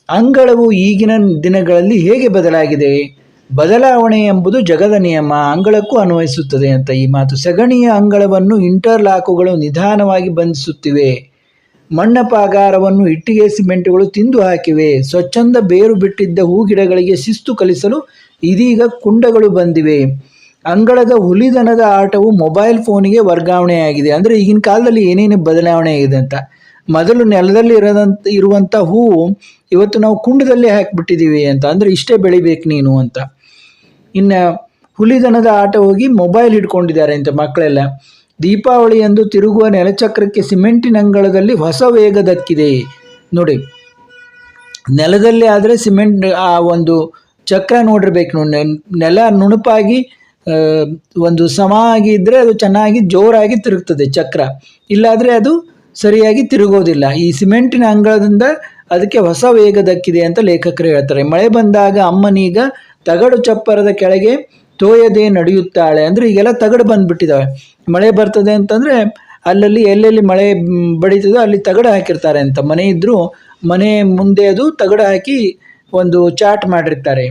ಅಂಗಳವು ಈಗಿನ ದಿನಗಳಲ್ಲಿ ಹೇಗೆ ಬದಲಾಗಿದೆ? ಬದಲಾವಣೆ ಎಂಬುದು ಜಗದ ನಿಯಮ, ಅಂಗಳಕ್ಕೂ ಅನ್ವಯಿಸುತ್ತದೆ ಅಂತ ಈ ಮಾತು. ಸಗಣಿಯ ಅಂಗಳವನ್ನು ಇಂಟರ್ಲಾಕುಗಳು ನಿಧಾನವಾಗಿ ಬಂಧಿಸುತ್ತಿವೆ. ಮಣ್ಣಪಾಗಾರವನ್ನು ಇಟ್ಟಿಗೆ ಸಿಮೆಂಟ್ಗಳು ತಿಂದು ಹಾಕಿವೆ. ಸ್ವಚ್ಛಂದ ಬೇರು ಬಿಟ್ಟಿದ್ದ ಹೂಗಿಡಗಳಿಗೆ ಶಿಸ್ತು ಕಲಿಸಲು ಇದೀಗ ಕುಂಡಗಳು ಬಂದಿವೆ. ಅಂಗಳದ ಹುಲಿದನದ ಆಟವು ಮೊಬೈಲ್ ಫೋನಿಗೆ ವರ್ಗಾವಣೆಯಾಗಿದೆ. ಅಂದರೆ ಈಗಿನ ಕಾಲದಲ್ಲಿ ಏನೇನು ಬದಲಾವಣೆ ಆಗಿದೆ ಅಂತ? ಮೊದಲು ನೆಲದಲ್ಲಿ ಇರೋದಂತ ಇರುವಂಥ ಹೂವು ಇವತ್ತು ನಾವು ಕುಂಡದಲ್ಲಿ ಹಾಕಿಬಿಟ್ಟಿದ್ದೀವಿ ಅಂತ. ಅಂದರೆ ಇಷ್ಟೇ ಬೆಳಿಬೇಕು ನೀನು ಅಂತ. ಇನ್ನು ಹುಲಿದನದ ಆಟ ಹೋಗಿ ಮೊಬೈಲ್ ಹಿಡ್ಕೊಂಡಿದ್ದಾರೆ ಅಂತ ಮಕ್ಕಳೆಲ್ಲ. ದೀಪಾವಳಿ ಎಂದು ತಿರುಗುವ ನೆಲಚಕ್ರಕ್ಕೆ ಸಿಮೆಂಟಿನ ಅಂಗಳದಲ್ಲಿ ಹೊಸ ವೇಗ ದಕ್ಕಿದೆ. ನೋಡಿ, ನೆಲದಲ್ಲಿ ಆದರೆ ಸಿಮೆಂಟ್, ಆ ಒಂದು ಚಕ್ರ ನೋಡಿರ್ಬೇಕು ನೋಡಿ. ನೆಲ ನುಣುಪಾಗಿ ಒಂದು ಸಮ ಆಗಿದ್ದರೆ ಅದು ಚೆನ್ನಾಗಿ ಜೋರಾಗಿ ತಿರುಗ್ತದೆ ಚಕ್ರ. ಇಲ್ಲಾದರೆ ಅದು ಸರಿಯಾಗಿ ತಿರುಗೋದಿಲ್ಲ. ಈ ಸಿಮೆಂಟಿನ ಅಂಗಳದಿಂದ ಅದಕ್ಕೆ ಹೊಸ ವೇಗ ದಕ್ಕಿದೆ ಅಂತ ಲೇಖಕರು ಹೇಳ್ತಾರೆ. ಮಳೆ ಬಂದಾಗ ಅಮ್ಮನೀಗ ತಗಡು ಚಪ್ಪರದ ಕೆಳಗೆ ತೋಯದೆ ನಡೆಯುತ್ತಾಳೆ ಅಂದರೆ ಈಗೆಲ್ಲ ತಗಡು ಬಂದುಬಿಟ್ಟಿದ್ದಾವೆ ಮಳೆ ಬರ್ತದೆ ಅಂತಂದರೆ ಅಲ್ಲಲ್ಲಿ ಎಲ್ಲೆಲ್ಲಿ ಮಳೆ ಬಡಿತದೋ ಅಲ್ಲಿ ತಗಡು ಹಾಕಿರ್ತಾರೆ ಅಂತ. ಮನೆ ಇದ್ದರೂ ಮನೆ ಮುಂದೆ ಅದು ತಗಡು ಹಾಕಿ ಒಂದು ಚಾಟ್ ಮಾಡಿರ್ತಾರೆ.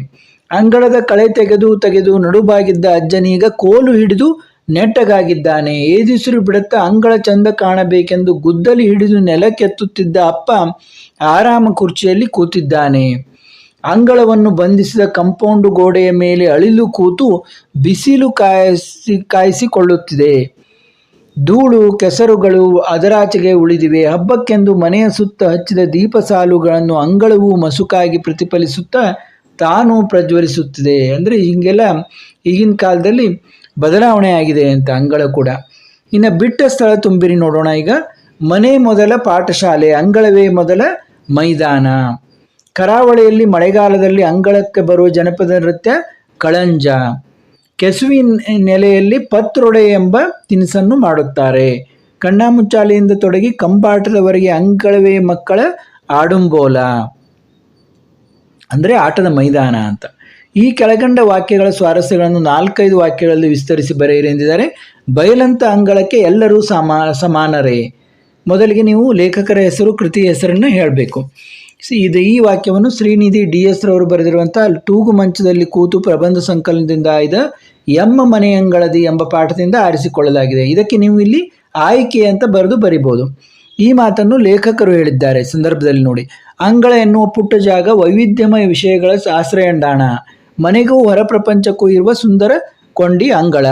ಅಂಗಳದ ಕಳೆ ತೆಗೆದು ತೆಗೆದು ನಡುಬಾಗಿದ್ದ ಅಜ್ಜನೀಗ ಕೋಲು ಹಿಡಿದು ನೆಟ್ಟಗಾಗಿದ್ದಾನೆ. ಏದಿಸಿರು ಬಿಡುತ್ತಾ ಅಂಗಳ ಚಂದ ಕಾಣಬೇಕೆಂದು ಗುದ್ದಲಿ ಹಿಡಿದು ನೆಲಕ್ಕೆತ್ತುತ್ತಿದ್ದ ಅಪ್ಪ ಆರಾಮ ಕುರ್ಚಿಯಲ್ಲಿ ಕೂತಿದ್ದಾನೆ. ಅಂಗಳವನ್ನು ಬಂಧಿಸಿದ ಕಂಪೌಂಡು ಗೋಡೆಯ ಮೇಲೆ ಅಳಿಲು ಕೂತು ಬಿಸಿಲು ಕಾಯಿಸಿ, ಕಾಯಿಸಿಕೊಳ್ಳುತ್ತಿದೆ. ಧೂಳು, ಕೆಸರುಗಳು ಅದರಾಚೆಗೆ ಉಳಿದಿವೆ. ಹಬ್ಬಕ್ಕೆಂದು ಮನೆಯ ಸುತ್ತ ಹಚ್ಚಿದ ದೀಪ ಸಾಲುಗಳನ್ನು ಅಂಗಳವು ಮಸುಕಾಗಿ ಪ್ರತಿಫಲಿಸುತ್ತಾ ತಾನು ಪ್ರಜ್ವಲಿಸುತ್ತಿದೆ. ಅಂದರೆ ಹೀಗೆಲ್ಲ ಈಗಿನ ಕಾಲದಲ್ಲಿ ಬದಲಾವಣೆ ಆಗಿದೆ ಅಂತ ಅಂಗಳ ಕೂಡ. ಇನ್ನು ಬಿಟ್ಟ ಸ್ಥಳ ತುಂಬಿರಿ ನೋಡೋಣ ಈಗ. ಮನೆ ಮೊದಲ ಪಾಠಶಾಲೆ, ಅಂಗಳವೇ ಮೊದಲ ಮೈದಾನ. ಕರಾವಳಿಯಲ್ಲಿ ಮಳೆಗಾಲದಲ್ಲಿ ಅಂಗಳಕ್ಕೆ ಬರುವ ಜನಪದ ನೃತ್ಯ ಕಳಂಜ. ಕೆಸುವಿನ ನೆಲೆಯಲ್ಲಿ ಪತ್ರೊಡೆ ಎಂಬ ತಿನಿಸನ್ನು ಮಾಡುತ್ತಾರೆ. ಕಣ್ಣಾಮುಚ್ಚಾಲೆಯಿಂದ ತೊಡಗಿ ಕಂಬಾಟದವರೆಗೆ ಅಂಗಳವೇ ಮಕ್ಕಳ ಆಡುಂಬೋಲ ಅಂದರೆ ಆಟದ ಮೈದಾನ ಅಂತ. ಈ ಕೆಳಗಂಡ ವಾಕ್ಯಗಳ ಸ್ವಾರಸ್ಯಗಳನ್ನು ನಾಲ್ಕೈದು ವಾಕ್ಯಗಳಲ್ಲಿ ವಿಸ್ತರಿಸಿ ಬರೆಯಿರಿ ಎಂದಿದ್ದಾರೆ. ಬಯಲಂತ ಅಂಗಳಕ್ಕೆ ಎಲ್ಲರೂ ಸಮ, ಸಮಾನರೇ. ಮೊದಲಿಗೆ ನೀವು ಲೇಖಕರ ಹೆಸರು ಕೃತಿ ಹೆಸರನ್ನು ಹೇಳಬೇಕು. ಇದು ಈ ವಾಕ್ಯವನ್ನು ಶ್ರೀನಿಧಿ ಡಿ ಎಸ್ ರವರು ಬರೆದಿರುವಂಥ ತೂಗು ಮಂಚದಲ್ಲಿ ಕೂತು ಪ್ರಬಂಧ ಸಂಕಲನದಿಂದ ಆಯ್ದ ಎಮ್ಮ ಮನೆಯಂಗಳದಿ ಎಂಬ ಪಾಠದಿಂದ ಆರಿಸಿಕೊಳ್ಳಲಾಗಿದೆ. ಇದಕ್ಕೆ ನೀವು ಇಲ್ಲಿ ಆಯ್ಕೆ ಅಂತ ಬರೆದು ಬರಿಬೋದು. ಈ ಮಾತನ್ನು ಲೇಖಕರು ಹೇಳಿದ್ದಾರೆ. ಸಂದರ್ಭದಲ್ಲಿ ನೋಡಿ. ಅಂಗಳ ಎನ್ನುವ ಪುಟ್ಟ ಜಾಗ ವೈವಿಧ್ಯಮಯ ವಿಷಯಗಳ ಆಶ್ರಯಂಡಾಣ. ಮನೆಗೂ ಹೊರ ಪ್ರಪಂಚಕ್ಕೂ ಇರುವ ಸುಂದರ ಕೊಂಡಿ ಅಂಗಳ.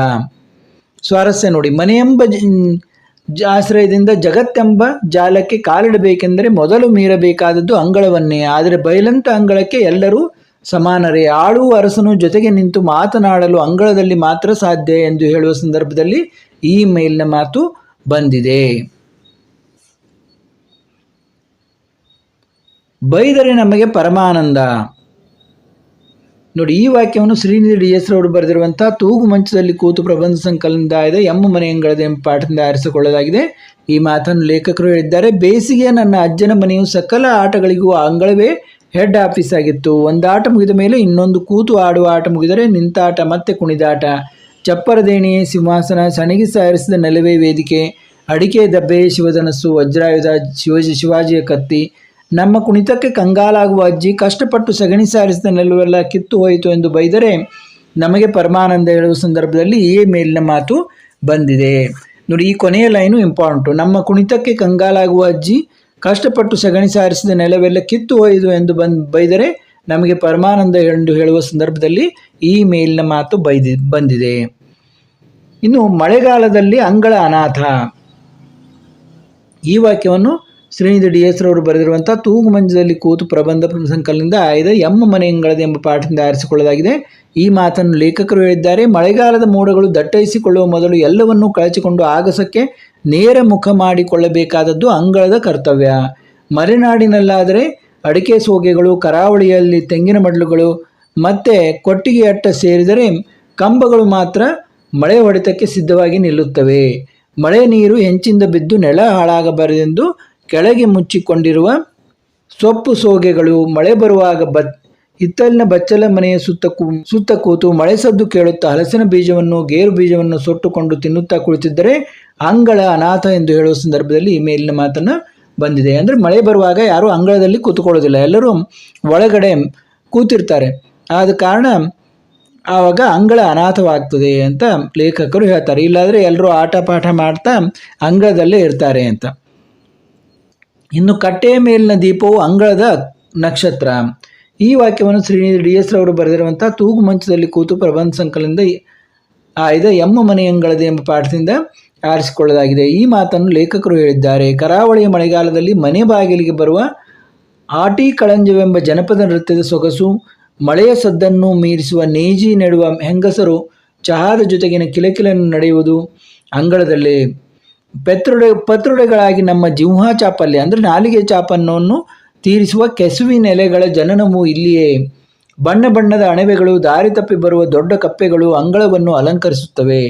ಸ್ವಾರಸ್ಯ ನೋಡಿ, ಮನೆಯೆಂಬ ಆಶ್ರಯದಿಂದ ಜಗತ್ತೆಂಬ ಜಾಲಕ್ಕೆ ಕಾಲಿಡಬೇಕೆಂದರೆ ಮೊದಲು ಮೀರಬೇಕಾದದ್ದು ಅಂಗಳವನ್ನೇ. ಆದರೆ ಬಯಲಂತ ಅಂಗಳಕ್ಕೆ ಎಲ್ಲರೂ ಸಮಾನರೇ. ಆಳು ಅರಸನು ಜೊತೆಗೆ ನಿಂತು ಮಾತನಾಡಲು ಅಂಗಳದಲ್ಲಿ ಮಾತ್ರ ಸಾಧ್ಯ ಎಂದು ಹೇಳುವ ಸಂದರ್ಭದಲ್ಲಿ ಈ ಮೇಲಿನ ಮಾತು ಬಂದಿದೆ. ಬೈದರೆ ನಮಗೆ ಪರಮಾನಂದ. ನೋಡಿ, ಈ ವಾಕ್ಯವನ್ನು ಶ್ರೀನಿಧಿ ಡಿ ಎಸ್ ರವರು ಬರೆದಿರುವಂಥ ತೂಗು ಮಂಚದಲ್ಲಿ ಕೂತು ಪ್ರಬಂಧ ಸಂಕಲನದ ಎಮ್ಮ ಮನೆಯಂಗಳದ ಎಂಬ ಪಾಠದಿಂದ ಆರಿಸಿಕೊಳ್ಳಲಾಗಿದೆ. ಈ ಮಾತನ್ನು ಲೇಖಕರು ಹೇಳಿದ್ದಾರೆ, ಬೇಸಿಗೆಯ ನನ್ನ ಅಜ್ಜನ ಮನೆಯು ಸಕಲ ಆಟಗಳಿಗೂ ಅಂಗಳವೇ ಹೆಡ್ ಆಫೀಸ್ ಆಗಿತ್ತು. ಒಂದು ಆಟ ಮುಗಿದ ಮೇಲೆ ಇನ್ನೊಂದು ಕೂತು ಆಡುವ ಆಟ ಮುಗಿದರೆ ನಿಂತಾಟ ಮತ್ತೆ ಕುಣಿದಾಟ ಚಪ್ಪರದೇಣಿ, ಸಿಂಹಾಸನ ಸಣಗಿ ಸಾರಿಸಿದ ನೆಲವೇ ವೇದಿಕೆ, ಅಡಿಕೆ ದಬ್ಬೆ, ಶಿವಧನಸ್ಸು, ವಜ್ರಾಯುಧ ಶಿವಜಿ ಶಿವಾಜಿಯ ಕತ್ತಿ ನಮ್ಮ ಕುಣಿತಕ್ಕೆ ಕಂಗಾಲಾಗುವ ಅಜ್ಜಿ ಕಷ್ಟಪಟ್ಟು ಸಗಣಿ ಸಾರಿಸಿದ ನೆಲವೆಲ್ಲ ಕಿತ್ತು ಹೋಯಿತು ಎಂದು ಬೈದರೆ ನಮಗೆ ಪರಮಾನಂದ ಹೇಳುವ ಸಂದರ್ಭದಲ್ಲಿ ಈ ಮೇಲಿನ ಮಾತು ಬಂದಿದೆ. ನೋಡಿ, ಈ ಕೊನೆಯ ಲೈನು ಇಂಪಾರ್ಟೆಂಟು. ನಮ್ಮ ಕುಣಿತಕ್ಕೆ ಕಂಗಾಲಾಗುವ ಅಜ್ಜಿ ಕಷ್ಟಪಟ್ಟು ಸಗಣಿ ಸಾರಿಸಿದ ನೆಲವೆಲ್ಲ ಕಿತ್ತು ಹೋಯಿತು ಎಂದು ಬಂದ್ ಬೈದರೆ ನಮಗೆ ಪರಮಾನಂದ ಎಂದು ಹೇಳುವ ಸಂದರ್ಭದಲ್ಲಿ ಈ ಮೇಲಿನ ಮಾತು ಬೈದಿ, ಬಂದಿದೆ. ಇನ್ನು ಮಳೆಗಾಲದಲ್ಲಿ ಅಂಗಳ ಅನಾಥ. ಈ ವಾಕ್ಯವನ್ನು ಶ್ರೀನಿಧಿ ಡಿ ಎಸ್ ರವರು ಬರೆದಿರುವಂಥ ತೂಗು ಮಂಜದಲ್ಲಿ ಕೂತು ಪ್ರಬಂಧ ಸಂಕಲನದಿಂದ ಆಯ್ದ ಎಮ್ಮ ಮನೆಯಂಗಳದ ಎಂಬ ಪಾಠದಿಂದ ಆರಿಸಿಕೊಳ್ಳಲಾಗಿದೆ. ಈ ಮಾತನ್ನು ಲೇಖಕರು ಹೇಳಿದ್ದಾರೆ. ಮಳೆಗಾಲದ ಮೋಡಗಳು ದಟ್ಟೈಸಿಕೊಳ್ಳುವ ಮೊದಲು ಎಲ್ಲವನ್ನೂ ಕಳಚಿಕೊಂಡು ಆಗಸಕ್ಕೆ ನೇರ ಮುಖ ಮಾಡಿಕೊಳ್ಳಬೇಕಾದದ್ದು ಅಂಗಳದ ಕರ್ತವ್ಯ. ಮಲೆನಾಡಿನಲ್ಲಾದರೆ ಅಡಿಕೆ ಸೋಗೆಗಳು, ಕರಾವಳಿಯಲ್ಲಿ ತೆಂಗಿನ ಮಡ್ಲುಗಳು, ಮತ್ತೆ ಕೊಟ್ಟಿಗೆ ಅಟ್ಟ ಸೇರಿದರೆ ಕಂಬಗಳು ಮಾತ್ರ ಮಳೆ ಹೊಡೆತಕ್ಕೆ ಸಿದ್ಧವಾಗಿ ನಿಲ್ಲುತ್ತವೆ. ಮಳೆ ನೀರು ಹೆಂಚಿಂದ ಬಿದ್ದು ನೆಲ ಹಾಳಾಗಬಾರದೆಂದು ಕೆಳಗೆ ಮುಚ್ಚಿಕೊಂಡಿರುವ ಸೊಪ್ಪು ಸೋಗೆಗಳು ಮಳೆ ಬರುವಾಗ ಬತ್ ಹಿತ್ತಲಿನ ಬಚ್ಚಲ ಮನೆಯ ಸುತ್ತ ಕೂ, ಸುತ್ತ ಕೂತು ಮಳೆ ಸದ್ದು ಕೇಳುತ್ತಾ ಹಲಸಿನ ಬೀಜವನ್ನು, ಗೇರು ಬೀಜವನ್ನು ಸೊಟ್ಟುಕೊಂಡು ತಿನ್ನುತ್ತಾ ಕುಳಿತಿದ್ದರೆ ಅಂಗಳ ಅನಾಥ ಎಂದು ಹೇಳುವ ಸಂದರ್ಭದಲ್ಲಿ ಈ ಮೇಲಿನ ಮಾತನ್ನು ಬಂದಿದೆ. ಅಂದರೆ ಮಳೆ ಬರುವಾಗ ಯಾರೂ ಅಂಗಳದಲ್ಲಿ ಕೂತ್ಕೊಳ್ಳೋದಿಲ್ಲ, ಎಲ್ಲರೂ ಒಳಗಡೆ ಕೂತಿರ್ತಾರೆ. ಆದ ಕಾರಣ ಆವಾಗ ಅಂಗಳ ಅನಾಥವಾಗ್ತದೆ ಅಂತ ಲೇಖಕರು ಹೇಳ್ತಾರೆ. ಇಲ್ಲಾದರೆ ಎಲ್ಲರೂ ಆಟ ಪಾಠ ಮಾಡ್ತಾ ಅಂಗಳದಲ್ಲೇ ಇರ್ತಾರೆ ಅಂತ. ಇನ್ನು ಕಟ್ಟೆಯ ಮೇಲಿನ ದೀಪವು ಅಂಗಳದ ನಕ್ಷತ್ರ. ಈ ವಾಕ್ಯವನ್ನು ಶ್ರೀನಿಧಿ ಡಿ ಎಸ್ ರವರು ಬರೆದಿರುವಂಥ ತೂಗು ಮಂಚದಲ್ಲಿ ಕೂತು ಪ್ರಬಂಧ ಸಂಕಲನದ ಆಯ್ದ ಎಮ್ಮ ಮನೆಯಂಗಳದ ಎಂಬ ಪಾಠದಿಂದ ಆರಿಸಿಕೊಳ್ಳಲಾಗಿದೆ. ಈ ಮಾತನ್ನು ಲೇಖಕರು ಹೇಳಿದ್ದಾರೆ. ಕರಾವಳಿಯ ಮಳೆಗಾಲದಲ್ಲಿ ಮನೆ ಬಾಗಿಲಿಗೆ ಬರುವ ಆಟಿ ಕಳಂಜವೆಂಬ ಜನಪದ ನೃತ್ಯದ ಸೊಗಸು, ಮಳೆಯ ಸದ್ದನ್ನು ಮೀರಿಸುವ ನೇಜಿ ನೆಡುವ ಹೆಂಗಸರು, ಚಹಾದ ಜೊತೆಗಿನ ಕಿಲಕಿಲನ್ನು ನಡೆಯುವುದು ಅಂಗಳದಲ್ಲಿ. ಪೆತ್ರುಡೆ ಪತ್ರುಡೆಗಳಾಗಿ ನಮ್ಮ ಜಿಂಹ ಚಾಪಲ್ಯ ಅಂದರೆ ನಾಲಿಗೆ ಚಾಪನ್ನು ತೀರಿಸುವ ಕೆಸುವಿನ ಎಲೆಗಳ ಜನನವು ಇಲ್ಲಿಯೇ. ಬಣ್ಣ ಬಣ್ಣದ ಅಣವೆಗಳು ದಾರಿ ತಪ್ಪಿ ಬರುವ ದೊಡ್ಡ ಕಪ್ಪೆಗಳು ಅಂಗಳವನ್ನು ಅಲಂಕರಿಸುತ್ತವೆ.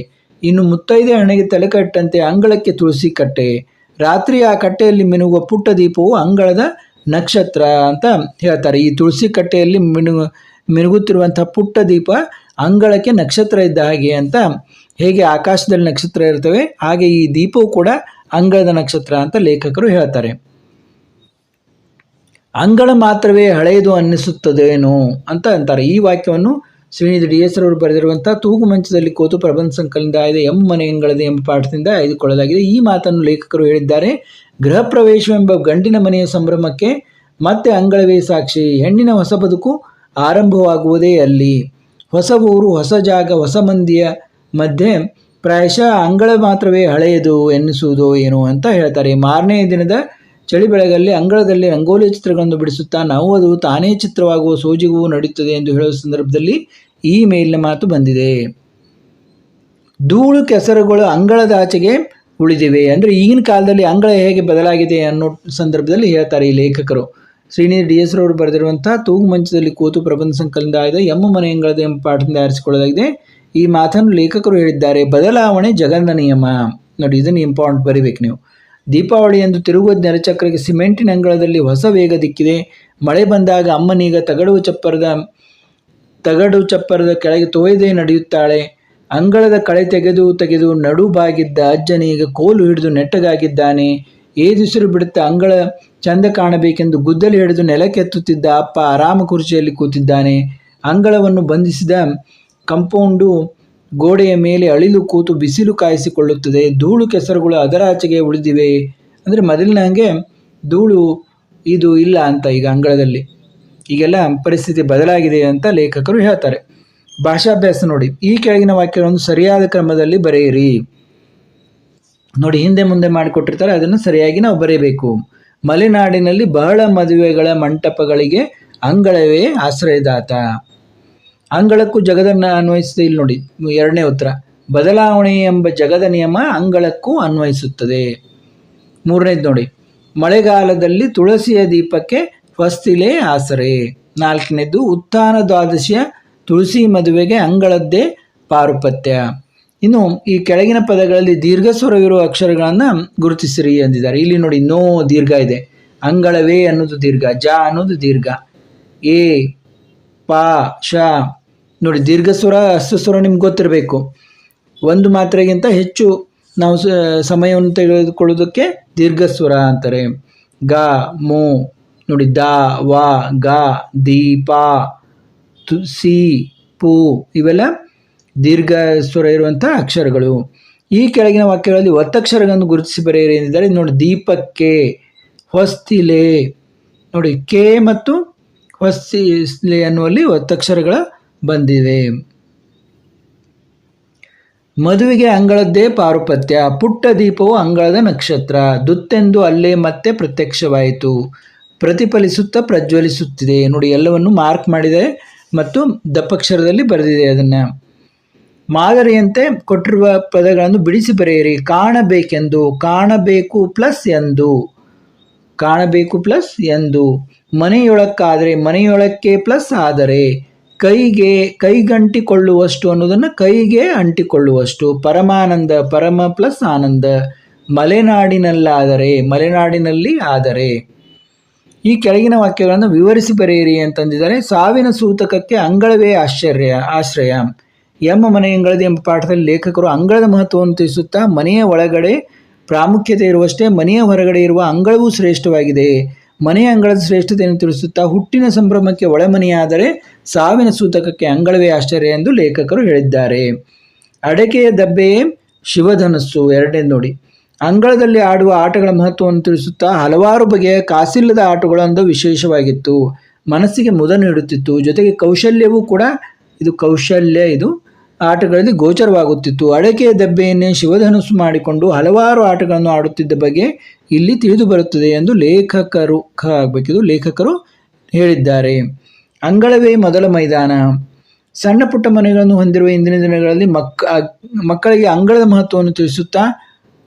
ಇನ್ನು ಮುತ್ತೈದೆ ಹಣೆಗೆ ತಲೆಕಟ್ಟಂತೆ ಅಂಗಳಕ್ಕೆ ತುಳಸಿ ಕಟ್ಟೆ. ರಾತ್ರಿ ಆ ಕಟ್ಟೆಯಲ್ಲಿ ಮಿನುಗುವ ಪುಟ್ಟ ದೀಪವು ಅಂಗಳದ ನಕ್ಷತ್ರ ಅಂತ ಹೇಳ್ತಾರೆ. ಈ ತುಳಸಿ ಕಟ್ಟೆಯಲ್ಲಿ ಮಿನುಗು ಮಿನುಗುತ್ತಿರುವಂಥ ಪುಟ್ಟ ದೀಪ ಅಂಗಳಕ್ಕೆ ನಕ್ಷತ್ರ ಇದ್ದ ಹಾಗೆ ಅಂತ ಹೇಗೆ ಆಕಾಶದಲ್ಲಿ ನಕ್ಷತ್ರ ಇರ್ತವೆ, ಹಾಗೆ ಈ ದೀಪವು ಕೂಡ ಅಂಗಳದ ನಕ್ಷತ್ರ ಅಂತ ಲೇಖಕರು ಹೇಳ್ತಾರೆ. ಅಂಗಳ ಮಾತ್ರವೇ ಹಳೆಯದು ಅನ್ನಿಸುತ್ತದೇನೋ ಅಂತ ಅಂತಾರೆ. ಈ ವಾಕ್ಯವನ್ನು ಶ್ರೀನಿಧಿ ಡಿ ಎಸ್ ರವರು ಬರೆದಿರುವಂಥ ತೂಗು ಮಂಚದಲ್ಲಿ ಕೂತು ಪ್ರಬಂಧ ಸಂಕಲನದ ಆಯ್ದ ಎಂ ಮನೆ ಅಂಗಳದ ಎಂಬ ಪಾಠದಿಂದ ಆಯ್ದುಕೊಳ್ಳಲಾಗಿದೆ. ಈ ಮಾತನ್ನು ಲೇಖಕರು ಹೇಳಿದ್ದಾರೆ, ಗೃಹ ಪ್ರವೇಶವೆಂಬ ಗಂಡಿನ ಮನೆಯ ಸಂಭ್ರಮಕ್ಕೆ ಮತ್ತೆ ಅಂಗಳವೇ ಸಾಕ್ಷಿ. ಹೆಣ್ಣಿನ ಹೊಸ ಬದುಕು ಆರಂಭವಾಗುವುದೇ ಅಲ್ಲಿ. ಹೊಸ ಊರು, ಹೊಸ ಜಾಗ, ಹೊಸ ಮಂದಿಯ ಮಧ್ಯೆ ಪ್ರಾಯಶಃ ಅಂಗಳ ಮಾತ್ರವೇ ಹಳೆಯದು ಎನ್ನಿಸುವುದೋ ಏನೋ ಅಂತ ಹೇಳ್ತಾರೆ. ಮಾರನೇ ದಿನದ ಚಳಿ ಬೆಳಗಲ್ಲಿ ಅಂಗಳದಲ್ಲಿ ರಂಗೋಲಿ ಚಿತ್ರಗಳನ್ನು ಬಿಡಿಸುತ್ತಾ ನಾವು ಅದು ತಾನೇ ಚಿತ್ರವಾಗುವ ಸೋಜಿಗೂ ನಡೆಯುತ್ತದೆ ಎಂದು ಹೇಳುವ ಸಂದರ್ಭದಲ್ಲಿ ಈ ಮೇಲಿನ ಮಾತು ಬಂದಿದೆ. ಧೂಳು ಕೆಸರುಗಳು ಅಂಗಳದ ಆಚೆಗೆ ಉಳಿದಿವೆ ಅಂದರೆ ಈಗಿನ ಕಾಲದಲ್ಲಿ ಅಂಗಳ ಹೇಗೆ ಬದಲಾಗಿದೆ ಅನ್ನೋ ಸಂದರ್ಭದಲ್ಲಿ ಹೇಳ್ತಾರೆ ಈ ಲೇಖಕರು. ಶ್ರೀನಿಧಿ ಡಿ ಎಸ್ ರವರು ಬರೆದಿರುವಂತಹ ತೂಗು ಮಂಚದಲ್ಲಿ ಕೂತು ಪ್ರಬಂಧ ಸಂಕಲನದ ಆಯ್ದ ಎಮ್ಮ ಮನೆ ಅಂಗಳದ ಎಂಬ ಪಾಠದಿಂದ ಆರಿಸಿಕೊಳ್ಳಲಾಗಿದೆ. ಈ ಮಾತನ್ನು ಲೇಖಕರು ಹೇಳಿದ್ದಾರೆ, ಬದಲಾವಣೆ ಜಗನ್ನ ನಿಯಮ. ನೋಡಿ, ಇದನ್ನು ಇಂಪಾರ್ಟೆಂಟ್ ಬರಿಬೇಕು ನೀವು. ದೀಪಾವಳಿ ಎಂದು ತಿರುಗುವ ನೆರಚಕ್ರಕ್ಕೆ ಸಿಮೆಂಟಿನ ಅಂಗಳದಲ್ಲಿ ಹೊಸ ವೇಗ ದಿಕ್ಕಿದೆ. ಮಳೆ ಬಂದಾಗ ಅಮ್ಮನೀಗ ತಗಡು ಚಪ್ಪರದ ತಗಡು ಚಪ್ಪರದ ಕೆಳಗೆ ತೋಯದೆ ನಡೆಯುತ್ತಾಳೆ. ಅಂಗಳದ ಕಳೆ ತೆಗೆದು ತೆಗೆದು ನಡುಬಾಗಿದ್ದ ಅಜ್ಜನೀಗ ಕೋಲು ಹಿಡಿದು ನೆಟ್ಟಗಾಗಿದ್ದಾನೆ. ಏದುಸಿರು ಬಿಡುತ್ತಾ ಅಂಗಳ ಚಂದ ಕಾಣಬೇಕೆಂದು ಗುದ್ದಲಿ ಹಿಡಿದು ನೆಲಕ್ಕೆತ್ತುತ್ತಿದ್ದ ಅಪ್ಪ ಆರಾಮ ಕುರ್ಚಿಯಲ್ಲಿ ಕೂತಿದ್ದಾನೆ. ಅಂಗಳವನ್ನು ಬಂಧಿಸಿದ ಕಂಪೌಂಡು ಗೋಡೆಯ ಮೇಲೆ ಅಳಿಲು ಕೂತು ಬಿಸಿಲು ಕಾಯಿಸಿಕೊಳ್ಳುತ್ತದೆ. ಧೂಳು ಕೆಸರುಗಳು ಅದರಾಚೆಗೆ ಉಳಿದಿವೆ. ಅಂದರೆ ಮೊದಲಿನ ಹಾಗೆ ಧೂಳು ಇದು ಇಲ್ಲ ಅಂತ ಈಗ ಅಂಗಳದಲ್ಲಿ. ಈಗೆಲ್ಲ ಪರಿಸ್ಥಿತಿ ಬದಲಾಗಿದೆ ಅಂತ ಲೇಖಕರು ಹೇಳ್ತಾರೆ. ಭಾಷಾಭ್ಯಾಸ ನೋಡಿ, ಈ ಕೆಳಗಿನ ವಾಕ್ಯಗಳನ್ನು ಸರಿಯಾದ ಕ್ರಮದಲ್ಲಿ ಬರೆಯಿರಿ. ನೋಡಿ, ಹಿಂದೆ ಮುಂದೆ ಮಾಡಿಕೊಟ್ಟಿರ್ತಾರೆ, ಅದನ್ನು ಸರಿಯಾಗಿ ನಾವು ಬರೆಯಬೇಕು ಮಲೆನಾಡಿನಲ್ಲಿ ಬಹಳ ಮದುವೆಗಳ ಮಂಟಪಗಳಿಗೆ ಅಂಗಳವೇ ಆಶ್ರಯದಾತ. ಅಂಗಳಕ್ಕೂ ಜಗದನ್ನು ಅನ್ವಯಿಸಿದೆ ಇಲ್ಲಿ ನೋಡಿ, ಎರಡನೇ ಉತ್ತರ. ಬದಲಾವಣೆ ಎಂಬ ಜಗದ ನಿಯಮ ಅಂಗಳಕ್ಕೂ ಅನ್ವಯಿಸುತ್ತದೆ. ಮೂರನೇದು ನೋಡಿ, ಮಳೆಗಾಲದಲ್ಲಿ ತುಳಸಿಯ ದೀಪಕ್ಕೆ ಹೊಸ್ತಿಲೆ ಆಸರೆ. ನಾಲ್ಕನೇದು, ಉತ್ಥಾನ ದ್ವಾದಶಿಯ ತುಳಸಿ ಮದುವೆಗೆ ಅಂಗಳದ್ದೇ ಪಾರುಪತ್ಯ. ಇನ್ನು ಈ ಕೆಳಗಿನ ಪದಗಳಲ್ಲಿ ದೀರ್ಘ ಸ್ವರವಿರುವ ಅಕ್ಷರಗಳನ್ನು ಗುರುತಿಸಿರಿ ಎಂದಿದ್ದಾರೆ. ಇಲ್ಲಿ ನೋಡಿ, ನೋ ದೀರ್ಘ ಇದೆ. ಅಂಗಳವೇ ಅನ್ನೋದು ದೀರ್ಘ, ಜ ಅನ್ನೋದು ದೀರ್ಘ. ಎ ಪ ಶ ನೋಡಿ ದೀರ್ಘ ಸ್ವರ ಸ್ವರ ನಿಮ್ಗೆ ಗೊತ್ತಿರಬೇಕು. ಒಂದು ಮಾತ್ರೆಗಿಂತ ಹೆಚ್ಚು ನಾವು ಸಮಯವನ್ನು ತೆಗೆದುಕೊಳ್ಳೋದಕ್ಕೆ ದೀರ್ಘ ಸ್ವರ ಅಂತಾರೆ. ಗ, ಮು. ನೋಡಿ, ದ, ವ, ಗ ದೀಪ ತು, ಸಿ, ಪು. ಇವೆಲ್ಲ ದೀರ್ಘ ಸ್ವರ ಇರುವಂಥ ಅಕ್ಷರಗಳು. ಈ ಕೆಳಗಿನ ವಾಕ್ಯಗಳಲ್ಲಿ ಒತ್ತಕ್ಷರಗಳನ್ನು ಗುರುತಿಸಿ ಬರೆಯಿರಿ ನೋಡಿ, ದೀಪಕ್ಕೆ, ಹೊಸ್ತಿಲೆ. ನೋಡಿ, ಕೆ ಮತ್ತು ಹೊಸ್ತಿಲೆ ಅನ್ನುವಲ್ಲಿ ಒತ್ತಕ್ಷರಗಳ ಬಂದಿವೆ ಮದುವೆಗೆ ಅಂಗಳದ್ದೇ ಪಾರುಪತ್ಯ, ಪುಟ್ಟ ದೀಪವು ಅಂಗಳದ ನಕ್ಷತ್ರ, ದುತ್ತೆಂದು ಅಲ್ಲೇ ಮತ್ತೆ ಪ್ರತ್ಯಕ್ಷವಾಯಿತು. ಪ್ರತಿಫಲಿಸುತ್ತಾ ಪ್ರಜ್ವಲಿಸುತ್ತಿದೆ. ನೋಡಿ, ಎಲ್ಲವನ್ನು ಮಾರ್ಕ್ ಮಾಡಿದೆ ಮತ್ತು ದಪ್ಪಕ್ಷರದಲ್ಲಿ ಬರೆದಿದೆ ಅದನ್ನು. ಮಾದರಿಯಂತೆ ಕೊಟ್ಟಿರುವ ಪದಗಳನ್ನು ಬಿಡಿಸಿ ಬರೆಯಿರಿ. ಕಾಣಬೇಕೆಂದು, ಕಾಣಬೇಕು ಪ್ಲಸ್ ಎಂದು. ಕಾಣಬೇಕು ಪ್ಲಸ್ ಎಂದು. ಮನೆಯೊಳಕ್ಕಾದರೆ ಮನೆಯೊಳಕ್ಕೆ ಪ್ಲಸ್ ಆದರೆ ಕೈಗೆ ಕೈಗಂಟಿಕೊಳ್ಳುವಷ್ಟು ಅನ್ನೋದನ್ನು ಕೈಗೆ ಅಂಟಿಕೊಳ್ಳುವಷ್ಟು. ಪರಮಾನಂದ, ಪರಮ ಪ್ಲಸ್ ಆನಂದ. ಮಲೆನಾಡಿನಲ್ಲಾದರೆ, ಮಲೆನಾಡಿನಲ್ಲಿ ಆದರೆ. ಈ ಕೆಳಗಿನ ವಾಕ್ಯಗಳನ್ನು ವಿವರಿಸಿ ಬರೆಯಿರಿ ಅಂತಂದಿದ್ದಾರೆ ಸಾವಿನ ಸೂತಕಕ್ಕೆ ಅಂಗಳವೇ ಆಶ್ಚರ್ಯ, ಆಶ್ರಯ. ಎಮ್ಮ ಮನೆ ಅಂಗಳದ ಎಂಬ ಪಾಠದಲ್ಲಿ ಲೇಖಕರು ಅಂಗಳದ ಮಹತ್ವವನ್ನು ತಿಳಿಸುತ್ತಾ, ಮನೆಯ ಒಳಗಡೆ ಪ್ರಾಮುಖ್ಯತೆ ಇರುವಷ್ಟೇ, ಮನೆಯ ಹೊರಗಡೆ ಇರುವ ಅಂಗಳವೂ ಶ್ರೇಷ್ಠವಾಗಿದೆ. ಮನೆಯ ಅಂಗಳದ ಶ್ರೇಷ್ಠತೆಯನ್ನು ತಿಳಿಸುತ್ತಾ ಹುಟ್ಟಿನ ಸಂಭ್ರಮಕ್ಕೆ ಒಳಮನೆಯಾದರೆ ಸಾವಿನ ಸೂತಕಕ್ಕೆ ಅಂಗಳವೇ ಆಶ್ಚರ್ಯ ಎಂದು ಲೇಖಕರು ಹೇಳಿದ್ದಾರೆ. ಅಡಕೆಯ ದಬ್ಬೆಯೇ ಶಿವಧನಸ್ಸು ಎರಡೇ ನೋಡಿ. ಅಂಗಳದಲ್ಲಿ ಆಡುವ ಆಟಗಳ ಮಹತ್ವವನ್ನು ತಿಳಿಸುತ್ತಾ ಹಲವಾರು ಬಗೆಯ ಕಾಸಿಲ್ಲದ ಆಟಗಳೊಂದು ವಿಶೇಷವಾಗಿತ್ತು. ಮನಸ್ಸಿಗೆ ಮುದ ನೀಡುತ್ತಿತ್ತು. ಜೊತೆಗೆ ಕೌಶಲ್ಯವೂ ಕೂಡ, ಇದು ಕೌಶಲ್ಯ, ಇದು ಆಟಗಳಲ್ಲಿ ಗೋಚರವಾಗುತ್ತಿತ್ತು. ಅಡಕೆಯ ದಬ್ಬೆಯನ್ನೇ ಶಿವಧನುಸ್ಸು ಮಾಡಿಕೊಂಡು ಹಲವಾರು ಆಟಗಳನ್ನು ಆಡುತ್ತಿದ್ದ ಬಗ್ಗೆ ಇಲ್ಲಿ ತಿಳಿದು ಬರುತ್ತದೆ ಎಂದು ಲೇಖಕರು ಕ ಲೇಖಕರು ಹೇಳಿದ್ದಾರೆ. ಅಂಗಳವೇ ಮೊದಲ ಮೈದಾನ. ಸಣ್ಣ ಪುಟ್ಟ ಮನೆಗಳನ್ನು ಹೊಂದಿರುವ ಇಂದಿನ ದಿನಗಳಲ್ಲಿ ಮಕ್ಕ ಮಕ್ಕಳಿಗೆ ಅಂಗಳದ ಮಹತ್ವವನ್ನು ತಿಳಿಸುತ್ತಾ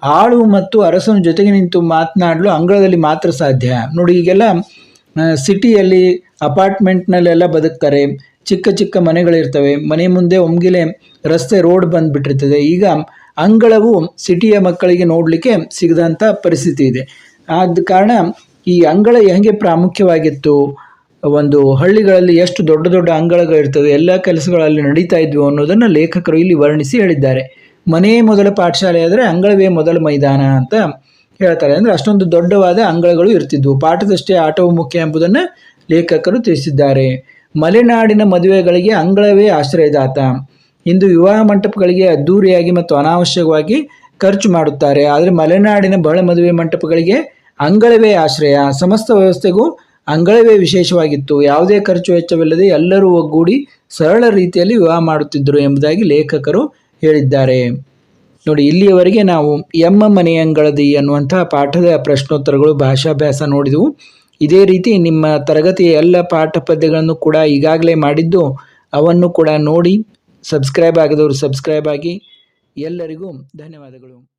ಆಳು ಮತ್ತು ಅರಸನ ಜೊತೆಗೆ ನಿಂತು ಮಾತನಾಡಲು ಅಂಗಳದಲ್ಲಿ ಮಾತ್ರ ಸಾಧ್ಯ. ನೋಡಿ, ಈಗೆಲ್ಲ ಸಿಟಿಯಲ್ಲಿ ಅಪಾರ್ಟ್ಮೆಂಟ್ನಲ್ಲೆಲ್ಲ ಬದುಕ್ತಾರೆ. ಚಿಕ್ಕ ಚಿಕ್ಕ ಮನೆಗಳಿರ್ತವೆ. ಮನೆ ಮುಂದೆ ಒಮ್ಗಿಲೆ ರಸ್ತೆ ರೋಡ್ ಬಂದುಬಿಟ್ಟಿರ್ತದೆ. ಈಗ ಅಂಗಳವು ಸಿಟಿಯ ಮಕ್ಕಳಿಗೆ ನೋಡಲಿಕ್ಕೆ ಸಿಗದಂಥ ಪರಿಸ್ಥಿತಿ ಇದೆ. ಆದ ಕಾರಣ ಈ ಅಂಗಳ ಹೇಗೆ ಪ್ರಾಮುಖ್ಯವಾಗಿತ್ತು? ಒಂದು ಹಳ್ಳಿಗಳಲ್ಲಿ ಎಷ್ಟು ದೊಡ್ಡ ದೊಡ್ಡ ಅಂಗಳಗಳಿರ್ತವೆ ಎಲ್ಲ ಕೆಲಸಗಳಲ್ಲಿ ನಡೀತಾ ಇದ್ವು ಅನ್ನೋದನ್ನು ಲೇಖಕರು ಇಲ್ಲಿ ವರ್ಣಿಸಿ ಹೇಳಿದ್ದಾರೆ. ಮನೆಯೇ ಮೊದಲ ಪಾಠಶಾಲೆ ಆದರೆ ಅಂಗಳವೇ ಮೊದಲ ಮೈದಾನ ಅಂತ ಹೇಳ್ತಾರೆ. ಅಂದರೆ ಅಷ್ಟೊಂದು ದೊಡ್ಡವಾದ ಅಂಗಳಗಳು ಇರ್ತಿದ್ವು. ಪಾಠದಷ್ಟೇ ಆಟವು ಮುಖ್ಯ ಎಂಬುದನ್ನು ಲೇಖಕರು ತಿಳಿಸಿದ್ದಾರೆ. ಮಲೆನಾಡಿನ ಮದುವೆಗಳಿಗೆ ಅಂಗಳವೇ ಆಶ್ರಯದಾತ. ಇಂದು ವಿವಾಹ ಮಂಟಪಗಳಿಗೆ ಅದ್ದೂರಿಯಾಗಿ ಮತ್ತು ಅನಾವಶ್ಯಕವಾಗಿ ಖರ್ಚು ಮಾಡುತ್ತಾರೆ. ಆದರೆ ಮಲೆನಾಡಿನ ಬಹಳ ಮದುವೆ ಮಂಟಪಗಳಿಗೆ ಅಂಗಳವೇ ಆಶ್ರಯ. ಸಮಸ್ತ ವ್ಯವಸ್ಥೆಗೂ ಅಂಗಳವೇ ವಿಶೇಷವಾಗಿತ್ತು. ಯಾವುದೇ ಖರ್ಚು ವೆಚ್ಚವಿಲ್ಲದೆ ಎಲ್ಲರೂ ಒಗ್ಗೂಡಿ ಸರಳ ರೀತಿಯಲ್ಲಿ ವಿವಾಹ ಮಾಡುತ್ತಿದ್ದರು ಎಂಬುದಾಗಿ ಲೇಖಕರು ಹೇಳಿದ್ದಾರೆ. ನೋಡಿ, ಇಲ್ಲಿಯವರೆಗೆ ನಾವು ಎಮ್ಮ ಮನೆಯಂಗಳದಿ ಅನ್ನುವಂತಹ ಪಾಠದ ಪ್ರಶ್ನೋತ್ತರಗಳು ಭಾಷಾಭ್ಯಾಸ ನೋಡಿದೆವು. ಇದೇ ರೀತಿ ನಿಮ್ಮ ತರಗತಿಯ ಎಲ್ಲ ಪಾಠ ಪದ್ಯಗಳನ್ನು ಕೂಡ ಈಗಾಗಲೇ ಮಾಡಿದ್ದು, ಅವನ್ನು ಕೂಡ ನೋಡಿ, ಸಬ್ಸ್ಕ್ರೈಬ್ ಆಗದವರು ಸಬ್ಸ್ಕ್ರೈಬ್ ಆಗಿ. ಎಲ್ಲರಿಗೂ ಧನ್ಯವಾದಗಳು.